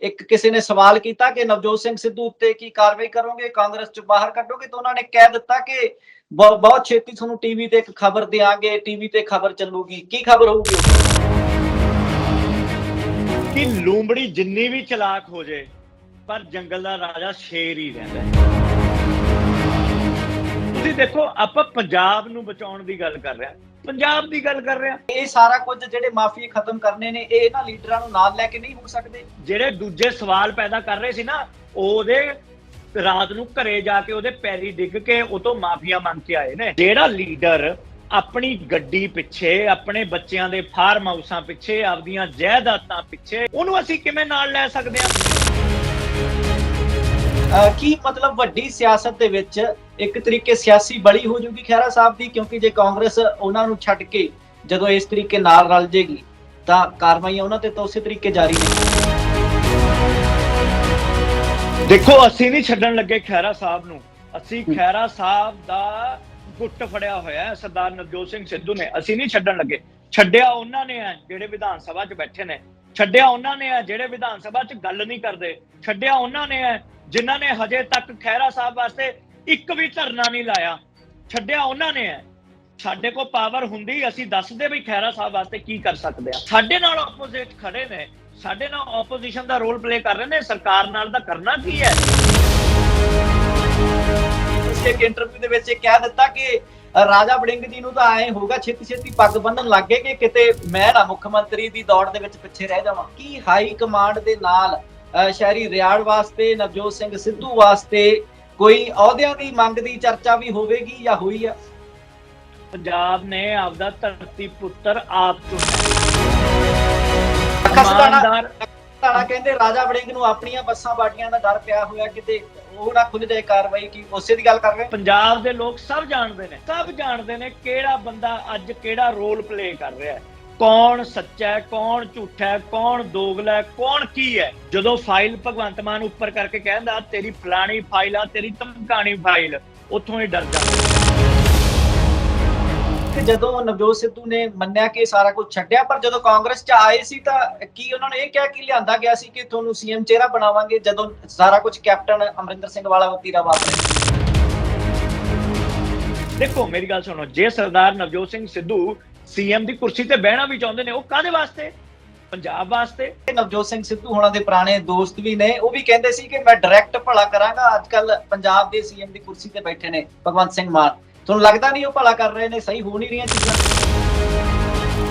ਇੱਕ ਕਿਸੇ ਨੇ ਸਵਾਲ ਕੀਤਾ ਕਿ ਨਵਜੋਤ ਸਿੰਘ ਸਿੱਧੂ ਉੱਤੇ ਕੀ ਕਾਰਵਾਈ ਕਰੋਗੇ? ਕਾਂਗਰਸ ਚ ਬਾਹਰ ਕੱਢੋਗੇ? ਤਾਂ ਉਹਨਾਂ ਨੇ ਕਹਿ ਦਿੱਤਾ ਕਿ ਬਹੁ- ਬਹੁਤ ਛੇਤੀ ਤੁਹਾਨੂੰ ਟੀਵੀ ਤੇ ਇੱਕ ਖਬਰ ਦੇਾਂਗੇ ਟੀਵੀ ਤੇ ਖਬਰ ਚੱਲੂਗੀ। ਕੀ ਖਬਰ ਹੋਊਗੀ ਕਿ ਲੂੰਬੜੀ ਜਿੰਨੀ ਵੀ ਚਲਾਕ ਹੋ ਜੇ, ਪਰ ਜੰਗਲ ਦਾ ਰਾਜਾ ਸ਼ੇਰ ਹੀ ਰਹਿੰਦਾ ਤੁਸੀਂ ਦੇਖੋ, ਆਪਾਂ ਪੰਜਾਬ ਨੂੰ ਬਚਾਉਣ ਦੀ ਗੱਲ ਕਰ ਰਹੇ ਹਾਂ। ਪੰਜਾਬ ਦੀ ਗੱਲ ਕਰ ਰਹੇ। ਇਹ ਸਾਰਾ ਕੁਝ ਜਿਹੜੇ ਮਾਫੀਏ ਖਤਮ ਕਰਨੇ ਨੇ ਇਹ ਇਹਨਾਂ ਲੀਡਰਾਂ ਨੂੰ ਨਾਲ ਲੈ ਕੇ ਨਹੀਂ ਹੋ ਸਕਦੇ। ਜਿਹੜੇ ਦੂਜੇ ਸਵਾਲ ਪੈਦਾ ਕਰ ਰਹੇ ਸੀ ਨਾ ਉਹਦੇ ਰਾਤ ਨੂੰ ਘਰੇ ਜਾ ਕੇ ਉਹਦੇ ਪੈਰੀ ਡਿੱਗ ਕੇ ਉਹ ਤੋਂ ਮਾਫੀਆ ਮੰਗ ਕੇ ਆਏ ਨੇ। ਜਿਹੜਾ ਲੀਡਰ ਆਪਣੀ ਗੱਡੀ ਪਿੱਛੇ ਆਪਣੇ ਬੱਚਿਆਂ ਦੇ ਫਾਰਮ ਹਾਊਸਾਂ ਪਿੱਛੇ ਆਪਦੀਆਂ ਜਾਇਦਾਦਾਂ ਪਿੱਛੇ ਉਹਨੂੰ ਅਸੀਂ ਕਿਵੇਂ ਨਾਲ ਲੈ ਸਕਦੇ ਹਾਂ? ਕੀ ਮਤਲਬ ਵੱਡੀ ਸਿਆਸਤ ਦੇ ਵਿੱਚ ਇੱਕ ਤਰੀਕੇ ਸਿਆਸੀ ਬਲੀ ਹੋ ਜੂਗੀ ਖਹਿਰਾ ਸਾਹਿਬ ਦੀ? ਕਿਉਂਕਿ ਜੇ ਕਾਂਗਰਸ ਉਹਨਾਂ ਨੂੰ ਛੱਡ ਕੇ ਜਦੋਂ ਇਸ ਤਰੀਕੇ ਨਾਲ ਰਲ ਜੇਗੀ, ਤਾਂ ਕਾਰਵਾਈਆਂ ਉਹਨਾਂ ਤੇ ਤਾਂ ਉਸੇ ਤਰੀਕੇ ਜਾਰੀ ਨੇ। ਦੇਖੋ, ਅਸੀਂ ਨਹੀਂ ਛੱਡਣ ਲੱਗੇ ਖੈਰਾ ਸਾਹਿਬ ਨੂੰ। ਅਸੀਂ ਖੈਰਾ ਸਾਹਿਬ ਦਾ ਗੁੱਟ ਫੜਿਆ ਹੋਇਆ ਹੈ, ਸਰਦਾਰ ਨਵਜੋਤ ਸਿੰਘ ਸਿੱਧੂ ਨੇ। ਅਸੀਂ ਨਹੀਂ ਛੱਡਣ ਲੱਗੇ। ਛੱਡਿਆ ਉਹਨਾਂ ਨੇ ਹੈ, ਜਿਹੜੇ ਵਿਧਾਨ ਸਭਾ 'ਚ ਬੈਠੇ ਨੇ। ਛੱਡਿਆ ਉਹਨਾਂ ਨੇ ਹੈ, ਜਿਹੜੇ ਵਿਧਾਨ ਸਭਾ 'ਚ ਗੱਲ ਨਹੀਂ ਕਰਦੇ। ਛੱਡਿਆ ਉਹਨਾਂ ਨੇ ਹੈ ਜਿਨ੍ਹਾਂ ਨੇ ਹਜੇ ਤੱਕ ਖੈਰਾ ਸਾਹਿਬ ਵਾਸਤੇ ਇੱਕ ਵੀ ਧਰਨਾ ਨਹੀਂ ਲਾਇਆ, ਛੱਡਿਆ ਉਹਨਾਂ ਨੇ ਹੈ। ਸਾਡੇ ਕੋਲ ਪਾਵਰ ਹੁੰਦੀ, ਅਸੀਂ ਦੱਸਦੇ ਵੀ ਖੈਰਾ ਸਾਹਿਬ ਵਾਸਤੇ ਕੀ ਕਰ ਸਕਦੇ ਆ। ਸਾਡੇ ਨਾਲ ਆਪੋਜ਼ਿਟ ਖੜੇ ਨੇ, ਸਾਡੇ ਨਾਲ ਆਪੋਜੀਸ਼ਨ ਦਾ ਰੋਲ ਪਲੇ ਕਰ ਰਹੇ ਨੇ, ਸਰਕਾਰ ਨਾਲ ਦਾ ਕਰਨਾ ਕੀ ਹੈ? ਤੁਸੀਂ ਇੱਕ ਇੰਟਰਵਿਊ ਦੇ ਵਿੱਚ ਇਹ ਕਹਿ ਦਿੱਤਾ ਕਿ, ਰਾਜਾ ਵੜਿੰਗ ਜੀ ਨੂੰ ਤਾਂ ਐ ਹੋਊਗਾ ਛੇਤੀ ਛੇਤੀ ਪੱਗ ਬੰਨਣ ਲੱਗੇ ਕਿ ਕਿਤੇ ਮੈਂ ਨਾ ਮੁੱਖ ਮੰਤਰੀ ਦੀ ਦੌੜ ਦੇ ਵਿੱਚ ਪਿੱਛੇ ਰਹਿ ਜਾਵਾਂ। ਕੀ ਹਾਈ ਕਮਾਂਡ ਦੇ ਨਾਲ ਸ਼ਹਿਰੀ ਰਿਆੜ ਵਾਸਤੇ ਨਵਜੋਤ ਸਿੰਘ ਸਿੱਧੂ ਵਾਸਤੇ ਕੋਈ ਅਹੁਦਿਆਂ ਦੀ ਮੰਗ ਦੀ ਚਰਚਾ ਵੀ ਹੋਵੇਗੀ ਜਾਂ ਹੋਈ ਆ? ਪੰਜਾਬ ਨੇ ਆਪਦਾ ਧਰਤੀ ਪੁੱਤਰ ਆਪ ਚੁਣਿਆ ਇਮਾਨਦਾਰ ਤਾਣਾ ਕਹਿੰਦੇ ਰਾਜਾ ਵੜਿੰਗ ਨੂੰ ਆਪਣੀਆਂ ਬੱਸਾਂ ਬਾਟੀਆਂ ਦਾ ਡਰ ਪਿਆ ਹੋਇਆ ਕਿਤੇ ਉਹ ਨਾ ਖੁੱਲ ਜਾਏ ਕਾਰਵਾਈ ਕੀ ਉਸੇ ਦੀ ਗੱਲ ਕਰ ਰਹੇ ਪੰਜਾਬ ਦੇ ਲੋਕ ਸਭ ਜਾਣਦੇ ਨੇ ਸਭ ਜਾਣਦੇ ਨੇ ਕਿਹੜਾ ਬੰਦਾ ਅੱਜ ਕਿਹੜਾ ਰੋਲ ਪਲੇ ਕਰ ਰਿਹਾ ਹੈ। ਕੌਣ ਸੱਚਾ ਹੈ ਕੌਣ ਝੂਠਾ ਹੈ ਕੌਣ ਦੋਗਲਾ ਹੈ ਕੌਣ ਕੀ ਹੈ? ਜਦੋਂ ਫਾਈਲ ਭਗਵੰਤ ਮਾਨ ਉੱਪਰ ਕਰਕੇ ਕਹਿੰਦਾ ਤੇਰੀ ਫਲਾਣੀ ਫਾਈਲ ਆ ਤੇਰੀ ਧਮਕਾਣੀ ਫਾਈਲ ਉੱਥੋਂ ਹੀ ਡਰ ਜਾਂਦਾ। ਕਿ ਜਦੋਂ ਨਵਜੋਤ ਸਿੱਧੂ ਨੇ ਮੰਨਿਆ ਕਿ ਸਾਰਾ ਕੁਝ ਛੱਡਿਆ ਪਰ ਜਦੋਂ ਕਾਂਗਰਸ 'ਚ ਆਏ ਸੀ ਤਾਂ ਕੀ ਉਹਨਾਂ ਨੇ ਇਹ ਕਿਹਾ ਕਿ ਲਿਆਂਦਾ ਗਿਆ ਸੀ ਕਿ ਤੁਹਾਨੂੰ ਸੀਐਮ ਚਿਹਰਾ ਬਣਾਵਾਂਗੇ ਜਦੋਂ ਸਾਰਾ ਕੁਝ ਕੈਪਟਨ ਅਮਰਿੰਦਰ ਸਿੰਘ ਵਾਲਾ ਵਤੀਰਾ ਵਾਪਰੇ ਦੇਖੋ ਮੇਰੀ ਗੱਲ ਸੁਣੋ ਜੇ ਸਰਦਾਰ ਨਵਜੋਤ ਸਿੰਘ ਸਿੱਧੂ ਸੀਐਮ ਦੀ ਕੁਰਸੀ ਤੇ ਬਹਿਣਾ ਵੀ ਚਾਹੁੰਦੇ ਨੇ ਉਹ ਕਾਦੇ ਵਾਸਤੇ? ਪੰਜਾਬ ਵਾਸਤੇ? ਨਵਜੋਤ ਸਿੰਘ ਸਿੱਧੂ ਹੋਣਾ ਦੇ ਪੁਰਾਣੇ ਦੋਸਤ ਵੀ ਨੇ ਉਹ ਵੀ ਕਹਿੰਦੇ ਸੀ ਕਿ ਮੈਂ ਡਾਇਰੈਕਟ ਭਲਾ ਕਰਾਂਗਾ ਅੱਜ ਕੱਲ ਪੰਜਾਬ ਦੇ ਸੀਐਮ ਦੀ ਕੁਰਸੀ ਤੇ ਬੈਠੇ ਨੇ ਭਗਵੰਤ ਸਿੰਘ ਮਾਨ। ਤੁਹਾਨੂੰ ਲੱਗਦਾ ਨਹੀਂ ਉਹ ਭਲਾ ਕਰ ਰਹੇ ਨੇ ਸਹੀ ਹੋ ਨਹੀਂ ਰਹੀਆਂ ਚੀਜ਼ਾਂ?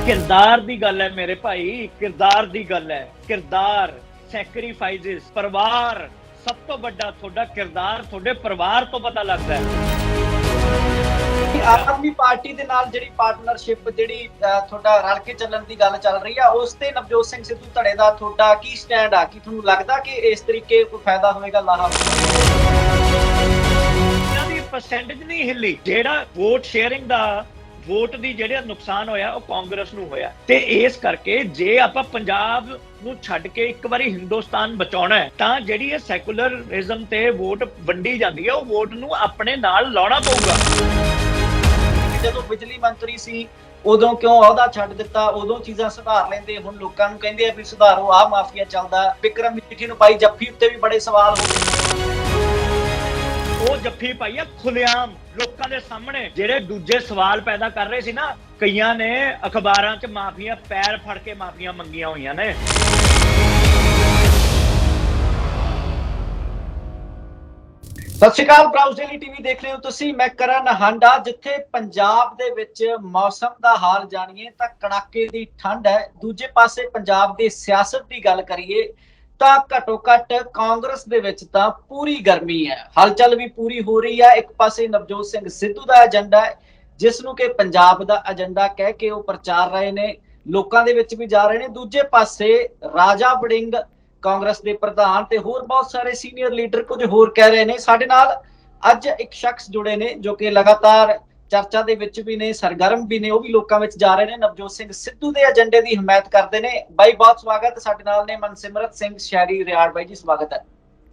ਕਿਰਦਾਰ ਦੀ ਗੱਲ ਹੈ ਮੇਰੇ ਭਾਈ ਕਿਰਦਾਰ ਦੀ ਗੱਲ ਹੈ। ਕਿਰਦਾਰ ਸੈਕਰੀਫਾਈਸਸ ਪਰਿਵਾਰ ਸਭ ਤੋਂ ਵੱਡਾ ਤੁਹਾਡਾ ਕਿਰਦਾਰ ਤੁਹਾਡੇ ਪਰਿਵਾਰ ਤੋਂ ਪਤਾ ਲੱਗਦਾ ਹੈ। ਕਿ ਆਮ ਆਦਮੀ ਪਾਰਟੀ ਦੇ ਨਾਲ ਜਿਹੜੀ ਪਾਰਟਨਰਸ਼ਿਪ ਜਿਹੜੀ ਤੁਹਾਡਾ ਰਲ ਕੇ ਚੱਲਣ ਦੀ ਗੱਲ ਚੱਲ ਰਹੀ ਆ, ਉਸ ਤੇ ਨਵਜੋਤ ਸਿੰਘ ਸਿੱਧੂ ਧੜੇ ਦਾ ਤੁਹਾਡਾ ਕੀ ਸਟੈਂਡ ਆ? ਕਿ ਤੁਹਾਨੂੰ ਲੱਗਦਾ ਕਿ ਇਸ ਤਰੀਕੇ ਕੋਈ ਫਾਇਦਾ ਹੋਵੇਗਾ ਲਾਹਾ? ਦੀ ਪਰਸੈਂਟੇਜ ਨਹੀਂ ਹਿੱਲੀ। ਜਿਹੜਾ ਵੋਟ ਸ਼ੇਅਰਿੰਗ ਦਾ ਵੋਟ ਦੀ ਜਿਹੜਾ ਨੁਕਸਾਨ ਹੋਇਆ, ਉਹ ਕਾਂਗਰਸ ਨੂੰ ਹੋਇਆ। ਤੇ ਇਸ ਕਰਕੇ ਜੇ ਆਪਾਂ ਪੰਜਾਬ ਨੂੰ ਛੱਡ ਕੇ ਇੱਕ ਵਾਰੀ ਹਿੰਦੁਸਤਾਨ ਬਚਾਉਣਾ ਹੈ, ਤਾਂ ਜਿਹੜੀ ਇਹ ਸੈਕੂਲਰਿਜ਼ਮ ਤੇ ਵੋਟ ਵੰਡੀ ਜਾਂਦੀ ਹੈ, ਉਹ ਵੋਟ ਨੂੰ ਆਪਣੇ ਨਾਲ ਲਾਉਣਾ ਪਊਗਾ। ਜਦੋਂ ਬਿਜਲੀ ਮੰਤਰੀ ਸੀ, ਉਦੋਂ ਕਿਉਂ ਅਹੁਦਾ ਛੱਡ ਦਿੱਤਾ? ਉਦੋਂ ਚੀਜ਼ਾਂ ਸੁਧਾਰ ਲੈਂਦੇ, ਹੁਣ ਲੋਕਾਂ ਨੂੰ ਕਹਿੰਦੇ ਆ ਵੀ ਸੁਧਾਰੋ ਆ ਮਾਫੀਆ ਚੱਲਦਾ। ਵਿਕਰਮ ਮਿੱਠੀ ਨੂੰ ਪਾਈ ਜੱਫੀ ਉੱਤੇ ਵੀ ਬੜੇ ਸਵਾਲ ਹੋ ਗਏ। ਉਹ ਜੱਫੀ ਪਾਈ ਆ ਖੁੱਲਿਆਮ ਲੋਕਾਂ ਦੇ ਸਾਹਮਣੇ। ਜਿਹੜੇ ਦੂਜੇ ਸਵਾਲ ਪੈਦਾ ਕਰ ਰਹੇ ਸੀ ਨਾ, ਕਈਆਂ ਨੇ ਅਖਬਾਰਾਂ 'ਚ ਮਾਫੀਆ, ਪੈਰ ਫੜ ਕੇ ਮਾਫੀਆਂ ਮੰਗੀਆਂ ਹੋਈਆਂ ਨੇ। ਸਤਿ ਸ਼੍ਰੀ ਅਕਾਲ ਬਰਾਊਜ਼ ਡੇਲੀ ਟੀਵੀ ਦੇਖ ਰਹੇ ਹੋ ਤੁਸੀਂ। ਮੈਂ ਕਰਨ ਹਾਂਡਾ ਜਿੱਥੇ ਪੰਜਾਬ ਦੇ ਵਿੱਚ ਮੌਸਮ ਦਾ ਹਾਲ ਜਾਣੀਏ ਤਾਂ ਕੜਾਕੇ ਦੀ ਠੰਡ ਹੈ। ਦੂਜੇ ਪਾਸੇ ਪੰਜਾਬ ਦੀ ਸਿਆਸਤ ਦੀ ਗੱਲ ਕਰੀਏ ਤਾਂ ਘਟੋ ਘਟ ਕਾਂਗਰਸ ਦੇ ਵਿੱਚ ਤਾਂ ਪੂਰੀ ਗਰਮੀ ਹੈ। ਹਲਚਲ ਵੀ ਪੂਰੀ ਹੋ ਰਹੀ ਹੈ। ਇੱਕ ਪਾਸੇ ਨਵਜੋਤ ਸਿੰਘ ਸਿੱਧੂ ਦਾ ਏਜੰਡਾ ਹੈ, ਜਿਸ ਨੂੰ ਕਿ ਪੰਜਾਬ ਦਾ ਏਜੰਡਾ ਕਹਿ ਕੇ ਉਹ ਪ੍ਰਚਾਰ ਰਹੇ ਨੇ। ਲੋਕਾਂ ਦੇ ਵਿੱਚ ਵੀ ਜਾ ਰਹੇ ਨੇ। ਦੂਜੇ ਪਾਸੇ ਰਾਜਾ ਵੜਿੰਗ ਕਾਂਗਰਸ ਦੇ ਪ੍ਰਧਾਨ ਤੇ ਹੋਰ ਬਹੁਤ ਸਾਰੇ ਸੀਨੀਅਰ ਲੀਡਰ ਕੁਝ ਹੋਰ ਕਹਿ ਰਹੇ ਨੇ। ਸਾਡੇ ਨਾਲ ਅੱਜ ਇੱਕ ਸ਼ਖਸ ਜੁੜੇ ਨੇ ਜੋ ਕਿ ਲਗਾਤਾਰ ਚਰਚਾ ਦੇ ਵਿੱਚ ਵੀ ਨੇ ਸਰਗਰਮ ਵੀ ਨੇ ਉਹ ਵੀ ਲੋਕਾਂ ਵਿੱਚ ਜਾ ਰਹੇ ਨੇ। ਨਵਜੋਤ ਸਿੰਘ ਸਿੱਧੂ ਦੇ ਏਜੰਡੇ ਦੀ ਹਮਾਇਤ ਕਰਦੇ ਨੇ। ਬਾਈ ਬਹੁਤ ਸਵਾਗਤ ਸਾਡੇ ਨਾਲ ਨੇ ਮਨਸਿਮਰਤ ਸਿੰਘ ਸ਼ਹਿਰੀ ਰਿਆੜ ਬਾਈ ਜੀ ਸਵਾਗਤ ਹੈ।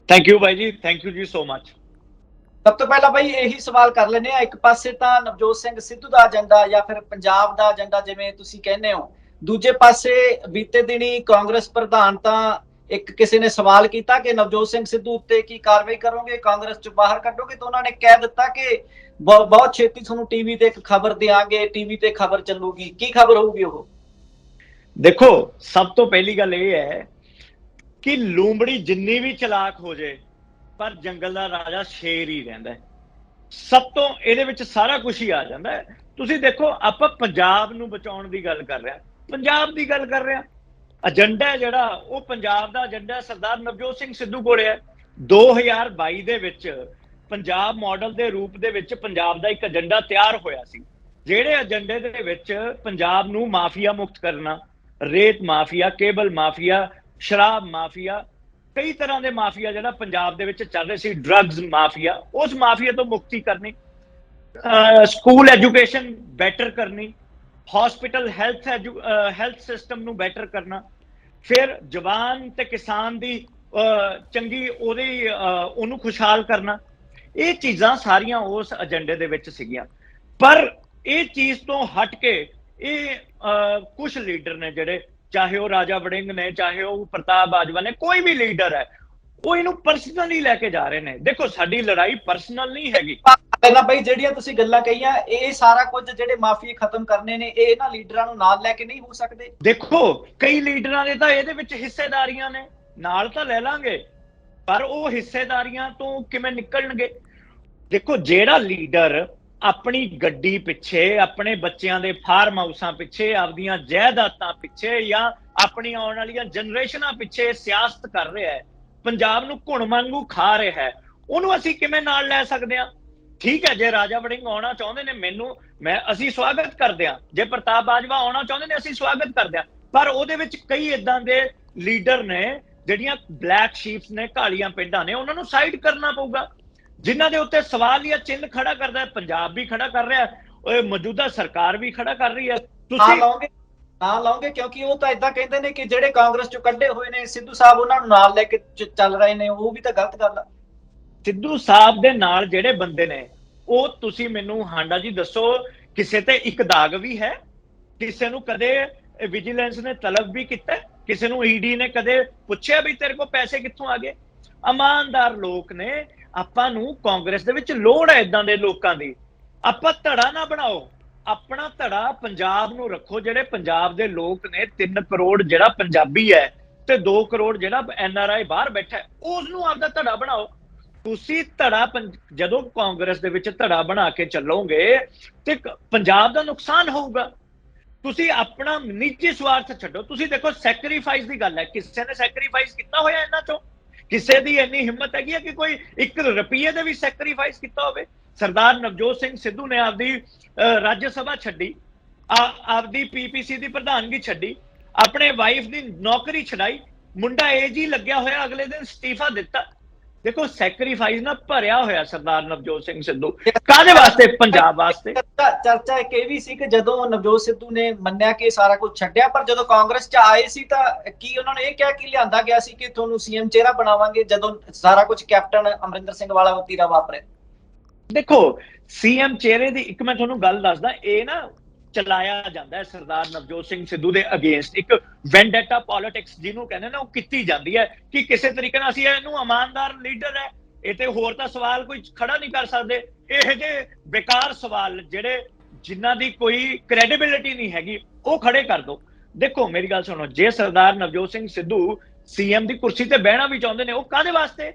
ਥੈਂਕ ਯੂ ਬਾਈ ਜੀ ਥੈਂਕ ਯੂ ਜੀ ਸੋ ਮਚ ਸਭ ਤੋਂ ਪਹਿਲਾਂ ਬਾਈ ਇਹੀ ਸਵਾਲ ਕਰ ਲੈਨੇ ਆ ਇੱਕ ਪਾਸੇ ਤਾਂ ਨਵਜੋਤ ਸਿੰਘ ਸਿੱਧੂ ਦਾ ਏਜੰਡਾ ਜਾਂ ਫਿਰ ਪੰਜਾਬ ਦਾ ਏਜੰਡਾ ਜਿਵੇਂ ਤੁਸੀਂ ਕਹਿੰਦੇ ਹੋ। ਦੂਜੇ ਪਾਸੇ ਬੀਤੇ ਦਿਨੀ ਕਾਂਗਰਸ ਪ੍ਰਧਾਨ ਤਾਂ ਇੱਕ ਕਿਸੇ ਨੇ ਸਵਾਲ ਕੀਤਾ ਕਿ ਨਵਜੋਤ ਸਿੰਘ ਸਿੱਧੂ ਉੱਤੇ ਕੀ ਕਾਰਵਾਈ ਕਰੋਗੇ? ਕਾਂਗਰਸ ਚ ਬਾਹਰ ਕੱਢੋਗੇ? ਤਾਂ ਉਹਨਾਂ ਨੇ ਕਹਿ ਦਿੱਤਾ ਕਿ ਬਹੁ- ਬਹੁਤ ਛੇਤੀ ਤੁਹਾਨੂੰ ਟੀਵੀ ਤੇ ਇੱਕ ਖਬਰ ਦੇਾਂਗੇ ਟੀਵੀ ਤੇ ਖਬਰ ਚੱਲੂਗੀ। ਕੀ ਖਬਰ ਹੋਊਗੀ ਉਹ? ਦੇਖੋ, ਸਭ ਤੋਂ ਪਹਿਲੀ ਗੱਲ ਇਹ ਹੈ ਕਿ ਲੂੰਬੜੀ ਜਿੰਨੀ ਵੀ ਚਲਾਕ ਹੋ ਜੇ, ਪਰ ਜੰਗਲ ਦਾ ਰਾਜਾ ਸ਼ੇਰ ਹੀ ਰਹਿੰਦਾ ਸਭ ਤੋਂ ਇਹਦੇ ਵਿੱਚ ਸਾਰਾ ਕੁਝ ਹੀ ਆ ਜਾਂਦਾ ਤੁਸੀਂ ਦੇਖੋ, ਆਪਾਂ ਪੰਜਾਬ ਨੂੰ ਬਚਾਉਣ ਦੀ ਗੱਲ ਕਰ ਰਹੇ ਹਾਂ। ਪੰਜਾਬ ਦੀ ਗੱਲ ਕਰ ਰਹੇ ਹਾਂ। ਏਜੰਡਾ ਜਿਹੜਾ, ਉਹ ਪੰਜਾਬ ਦਾ ਏਜੰਡਾ ਸਰਦਾਰ ਨਵਜੋਤ ਸਿੰਘ ਸਿੱਧੂ ਕੋਲੇ ਹੈ। 2022 ਦੇ ਵਿੱਚ ਪੰਜਾਬ ਮਾਡਲ ਦੇ ਰੂਪ ਦੇ ਵਿੱਚ ਪੰਜਾਬ ਦਾ ਇੱਕ ਏਜੰਡਾ ਤਿਆਰ ਹੋਇਆ ਸੀ। ਜਿਹੜੇ ਏਜੰਡੇ ਦੇ ਵਿੱਚ ਪੰਜਾਬ ਨੂੰ ਮਾਫੀਆ ਮੁਕਤ ਕਰਨਾ, ਰੇਤ ਮਾਫੀਆ, ਕੇਬਲ ਮਾਫੀਆ, ਸ਼ਰਾਬ ਮਾਫੀਆ, ਕਈ ਤਰ੍ਹਾਂ ਦੇ ਮਾਫੀਆ ਜਿਹੜਾ ਪੰਜਾਬ ਦੇ ਵਿੱਚ ਚੱਲ ਰਹੇ ਸੀ ਡਰੱਗਸ ਮਾਫੀਆ, ਉਸ ਮਾਫੀਆ ਤੋਂ ਮੁਕਤੀ ਕਰਨੀ ਸਕੂਲ ਐਜੂਕੇਸ਼ਨ ਬੈਟਰ ਕਰਨੀ ਹਸਪੀਟਲ ਹੈਲਥ ਹੈਲਥ ਸਿਸਟਮ ਨੂੰ ਬੈਟਰ ਕਰਨਾ ਫਿਰ ਜਵਾਨ ਤੇ ਕਿਸਾਨ ਦੀ ਚੰਗੀ ਉਹਦੀ ਉਹਨੂੰ ਖੁਸ਼ਹਾਲ ਕਰਨਾ। ਇਹ ਚੀਜ਼ਾਂ ਸਾਰੀਆਂ ਉਸ ਏਜੰਡੇ ਦੇ ਵਿੱਚ ਸੀਗੀਆਂ। ਪਰ ਇਹ ਚੀਜ਼ ਤੋਂ ਹਟ ਕੇ ਇਹ ਕੁਝ ਲੀਡਰ ਨੇ ਜਿਹੜੇ, ਚਾਹੇ ਉਹ ਰਾਜਾ ਵੜਿੰਗ ਨੇ, ਚਾਹੇ ਉਹ ਪ੍ਰਤਾਪ ਬਾਜਵਾ ਨੇ, ਕੋਈ ਵੀ ਲੀਡਰ ਹੈ, ਉਹ ਇਹਨੂੰ ਪਰਸਨਲੀ ਲੈ ਕੇ ਜਾ ਰਹੇ ਨੇ। ਦੇਖੋ, ਸਾਡੀ ਲੜਾਈ ਪਰਸਨਲ ਨਹੀਂ ਹੈਗੀ। ਪਹਿਲਾਂ ਭਾਈ ਜਿਹੜੀਆਂ ਤੁਸੀਂ ਗੱਲਾਂ ਕਹੀਆਂ, ਇਹ ਸਾਰਾ ਕੁਝ ਜਿਹੜੇ ਮਾਫੀਏ ਖਤਮ ਕਰਨੇ ਨੇ, ਇਹ ਇਹਨਾਂ ਲੀਡਰਾਂ ਨੂੰ ਨਾਲ ਲੈ ਕੇ ਨਹੀਂ ਹੋ ਸਕਦੇ। ਦੇਖੋ, ਕਈ ਲੀਡਰਾਂ ਦੇ ਤਾਂ ਇਹਦੇ ਵਿੱਚ ਹਿੱਸੇਦਾਰੀਆਂ ਨੇ, ਨਾਲ ਤਾਂ ਲੈ ਲਾਂਗੇ, ਪਰ ਉਹ ਹਿੱਸੇਦਾਰੀਆਂ ਤੋਂ ਕਿਵੇਂ ਨਿਕਲਣਗੇ? ਦੇਖੋ, ਜਿਹੜਾ ਲੀਡਰ ਆਪਣੀ ਗੱਡੀ ਪਿੱਛੇ, ਆਪਣੇ ਬੱਚਿਆਂ ਦੇ ਫਾਰਮ ਹਾਊਸਾਂ ਪਿੱਛੇ, ਆਪਦੀਆਂ ਜਾਇਦਾਦਾਂ ਪਿੱਛੇ ਜਾਂ ਆਪਣੀ ਆਉਣ ਵਾਲੀਆਂ ਜਨਰੇਸ਼ਨਾਂ ਪਿੱਛੇ ਸਿਆਸਤ ਕਰ ਰਿਹਾ ਹੈ, ਪੰਜਾਬ ਨੂੰ ਘੁਣ ਵਾਂਗੂ ਖਾ ਰਿਹਾ ਹੈ, ਉਹਨੂੰ ਅਸੀਂ ਕਿਵੇਂ ਨਾਲ ਲੈ ਸਕਦੇ ਹਾਂ? ਠੀਕ ਹੈ, ਜੇ ਰਾਜਾ ਵੜਿੰਗ ਆਉਣਾ ਚਾਹੁੰਦੇ ਨੇ ਮੈਨੂੰ, ਮੈਂ, ਅਸੀਂ ਸਵਾਗਤ ਕਰਦੇ ਹਾਂ। ਜੇ ਪ੍ਰਤਾਪ ਬਾਜਵਾ ਆਉਣਾ ਚਾਹੁੰਦੇ ਨੇ, ਅਸੀਂ ਸਵਾਗਤ ਕਰਦੇ ਹਾਂ। ਪਰ ਉਹਦੇ ਵਿੱਚ ਕਈ ਇਦਾਂ ਦੇ ਲੀਡਰ ਨੇ, ਜਿਹੜੀਆਂ ਬਲੈਕ ਸ਼ੀਪਸ ਨੇ, ਕਾਲੀਆਂ ਪਿੰਡਾਂ ਨੇ, ਉਹਨਾਂ ਨੂੰ ਸਾਈਡ ਕਰਨਾ ਪਊਗਾ। ਜਿਨ੍ਹਾਂ ਦੇ ਉੱਤੇ ਸਵਾਲ ਜਾਂ ਚਿੰਨ੍ਹ ਖੜਾ ਕਰਦਾ ਹੈ, ਪੰਜਾਬ ਵੀ ਖੜਾ ਕਰ ਰਿਹਾ ਹੈ ਉਹ ਮੌਜੂਦਾ ਸਰਕਾਰ ਵੀ ਖੜਾ ਕਰ ਰਹੀ ਹੈ। ਤੁਸੀਂ ਲਾਉਂਗੇ, ਨਾ ਲਾਉਂਗੇ, ਕਿਉਂਕਿ ਉਹ ਤਾਂ ਇਦਾਂ ਕਹਿੰਦੇ ਨੇ ਕਿ ਜਿਹੜੇ ਕਾਂਗਰਸ ਚੋਂ ਕੱਢੇ ਹੋਏ ਨੇ, ਸਿੱਧੂ ਸਾਹਿਬ ਉਹਨਾਂ ਨੂੰ ਨਾਲ ਲੈ ਕੇ ਚੱਲ ਰਹੇ ਨੇ, ਉਹ ਵੀ ਤਾਂ ਗਲਤ ਗੱਲ ਆ। ਸਿੱਧੂ ਸਾਹਿਬ ਦੇ ਨਾਲ ਜਿਹੜੇ ਬੰਦੇ ਨੇ, ਉਹ ਤੁਸੀਂ ਮੈਨੂੰ ਹਾਂਡਾ ਜੀ ਦੱਸੋ, ਕਿਸੇ ਤੇ ਇੱਕ ਦਾਗ ਵੀ ਹੈ? ਕਿਸੇ ਨੂੰ ਕਦੇ ਵਿਜੀਲੈਂਸ ਨੇ ਤਲਬ ਵੀ ਕੀਤਾ? ਕਿਸੇ ਨੂੰ ਈਡੀ ਨੇ ਕਦੇ ਪੁੱਛਿਆ ਵੀ ਤੇਰੇ ਕੋਲ ਪੈਸੇ ਕਿੱਥੋਂ ਆ ਗਏ? ਇਮਾਨਦਾਰ ਲੋਕ ਨੇ, ਆਪਾਂ ਨੂੰ ਕਾਂਗਰਸ ਦੇ ਵਿੱਚ ਲੋੜ ਹੈ ਇਦਾਂ ਦੇ ਲੋਕਾਂ ਦੀ। ਆਪਾਂ ਧੜਾ ਨਾ ਬਣਾਓ। ਆਪਣਾ ਧੜਾ ਪੰਜਾਬ ਨੂੰ ਰੱਖੋ, ਜਿਹੜੇ ਪੰਜਾਬ ਦੇ ਲੋਕ ਨੇ 3 ਕਰੋੜ ਜਿਹੜਾ ਪੰਜਾਬੀ ਹੈ ਤੇ 2 ਕਰੋੜ ਜਿਹੜਾ ਐਨ ਆਰ ਆਈ ਬਾਹਰ ਬੈਠਾ ਹੈ ਉਸ ਨੂੰ ਆਪਦਾ ਧੜਾ ਬਣਾਓ। ਤੁਸੀਂ ਧੜਾ ਪੰਜ- ਜਦੋਂ ਕਾਂਗਰਸ ਦੇ ਵਿੱਚ ਧੜਾ ਬਣਾ ਕੇ ਚੱਲੋਗੇ ਤੇ ਪੰਜਾਬ ਦਾ ਨੁਕਸਾਨ ਹੋਊਗਾ। ਤੁਸੀਂ ਆਪਣਾ ਨਿੱਜੀ ਸਵਾਰਥ ਛੱਡੋ। ਤੁਸੀਂ ਦੇਖੋ ਸੈਕਰੀਫਾਈਸ ਦੀ ਗੱਲ ਹੈ। ਕਿਸੇ ਨੇ ਸੈਕਰੀਫਾਈਸ ਕੀਤਾ ਹੋਇਆ ਇਹਨਾਂ ਚੋਂ ਕਿਸੇ ਦੀ ਇੰਨੀ ਹਿੰਮਤ ਹੈਗੀ ਹੈ ਕਿ ਕੋਈ 1 ਰੁਪਈਏ ਦੇ ਵੀ ਸੈਕਰੀਫਾਈਸ ਕੀਤਾ ਹੋਵੇ? ਸਰਦਾਰ ਨਵਜੋਤ ਸਿੰਘ ਸਿੱਧੂ ਨੇ ਆਪਦੀ ਅਹ, ਰਾਜ ਸਭਾ ਛੱਡੀ। ਆ- ਆਪਦੀ ਪੀਪੀਸੀ ਦੀ ਪ੍ਰਧਾਨਗੀ ਛੱਡੀ। ਆਪਣੇ ਵਾਈਫ ਦੀ ਨੌਕਰੀ ਛਡਾਈ। ਮੁੰਡਾ ਏਜ ਹੀ ਲੱਗਿਆ ਹੋਇਆ ਅਗਲੇ ਦਿਨ ਅਸਤੀਫਾ ਦਿੱਤਾ। ਦੇਖੋ ਸੈਕਰੀਫਾਈਸ ਨਾ ਭਰਿਆ ਹੋਇਆ ਸਰਦਾਰ ਨਵਜੋਤ ਸਿੰਘ ਸਿੱਧੂ। ਕਾਹਦੇ ਵਾਸਤੇ? ਪੰਜਾਬ ਵਾਸਤੇ। ਚਰਚਾ ਇੱਕ ਇਹ ਵੀ ਸੀ ਕਿ ਜਦੋਂ ਨਵਜੋਤ ਸਿੱਧੂ ਨੇ ਮੰਨਿਆ ਕਿ ਸਾਰਾ ਕੁਝ ਛੱਡਿਆ ਪਰ ਜਦੋਂ ਕਾਂਗਰਸ ਚ ਆਏ ਸੀ ਤਾਂ ਕੀ ਉਹਨਾਂ ਨੇ ਇਹ ਕਿਹਾ ਕਿ ਲਿਆਂਦਾ ਗਿਆ ਸੀ ਕਿ ਤੁਹਾਨੂੰ ਸੀਐਮ ਚਿਹਰਾ ਬਣਾਵਾਂਗੇ ਜਦੋਂ ਸਾਰਾ ਕੁਝ ਕੈਪਟਨ ਅਮਰਿੰਦਰ ਸਿੰਘ ਵਾਲਾ ਵਤੀਰਾ ਵਾਪਰੇ ਦੇਖੋ ਸੀਐਮ ਚਿਹਰੇ ਦੀ ਇੱਕ ਮੈਂ ਤੁਹਾਨੂੰ ਗੱਲ ਦੱਸਦਾ ਇਹ ਨਾ ਚਲਾਇਆ ਜਾਂਦਾ ਹੈ ਸਰਦਾਰ ਨਵਜੋਤ ਸਿੰਘ ਸਿੱਧੂ ਦੇ ਅਗੇਂਸਟ ਇੱਕ ਵੈਂਡੇਟਾ ਪੋਲਿਟਿਕਸ ਜਿਹਨੂੰ ਕਹਿੰਦੇ ਨੇ, ਉਹ ਕੀਤੀ ਜਾਂਦੀ ਹੈ ਕਿ ਕਿਸੇ ਤਰੀਕੇ ਨਾਲ ਅਸੀਂ ਇਹਨੂੰ ਇਮਾਨਦਾਰ ਲੀਡਰ ਹੈ। ਇਹ ਤੇ ਹੋਰ ਤਾਂ ਸਵਾਲ ਕੋਈ ਖੜਾ ਨਹੀਂ ਕਰ ਸਕਦੇ। ਇਹ ਜੇ ਬੇਕਾਰ ਸਵਾਲ ਜਿਹੜੇ ਜਿਨ੍ਹਾਂ ਦੀ ਕੋਈ ਕ੍ਰੈਡੀਬਿਲਿਟੀ ਨਹੀਂ ਹੈਗੀ, ਉਹ ਖੜੇ ਕਰ ਦੋ। ਦੇਖੋ, ਮੇਰੀ ਗੱਲ ਸੁਣੋ, ਜੇ ਸਰਦਾਰ ਨਵਜੋਤ ਸਿੰਘ ਸਿੱਧੂ ਸੀਐਮ ਦੀ ਕੁਰਸੀ ਤੇ ਬਹਿਣਾ ਵੀ ਚਾਹੁੰਦੇ ਨੇ, ਉਹ ਕਾਹਦੇ ਵਾਸਤੇ?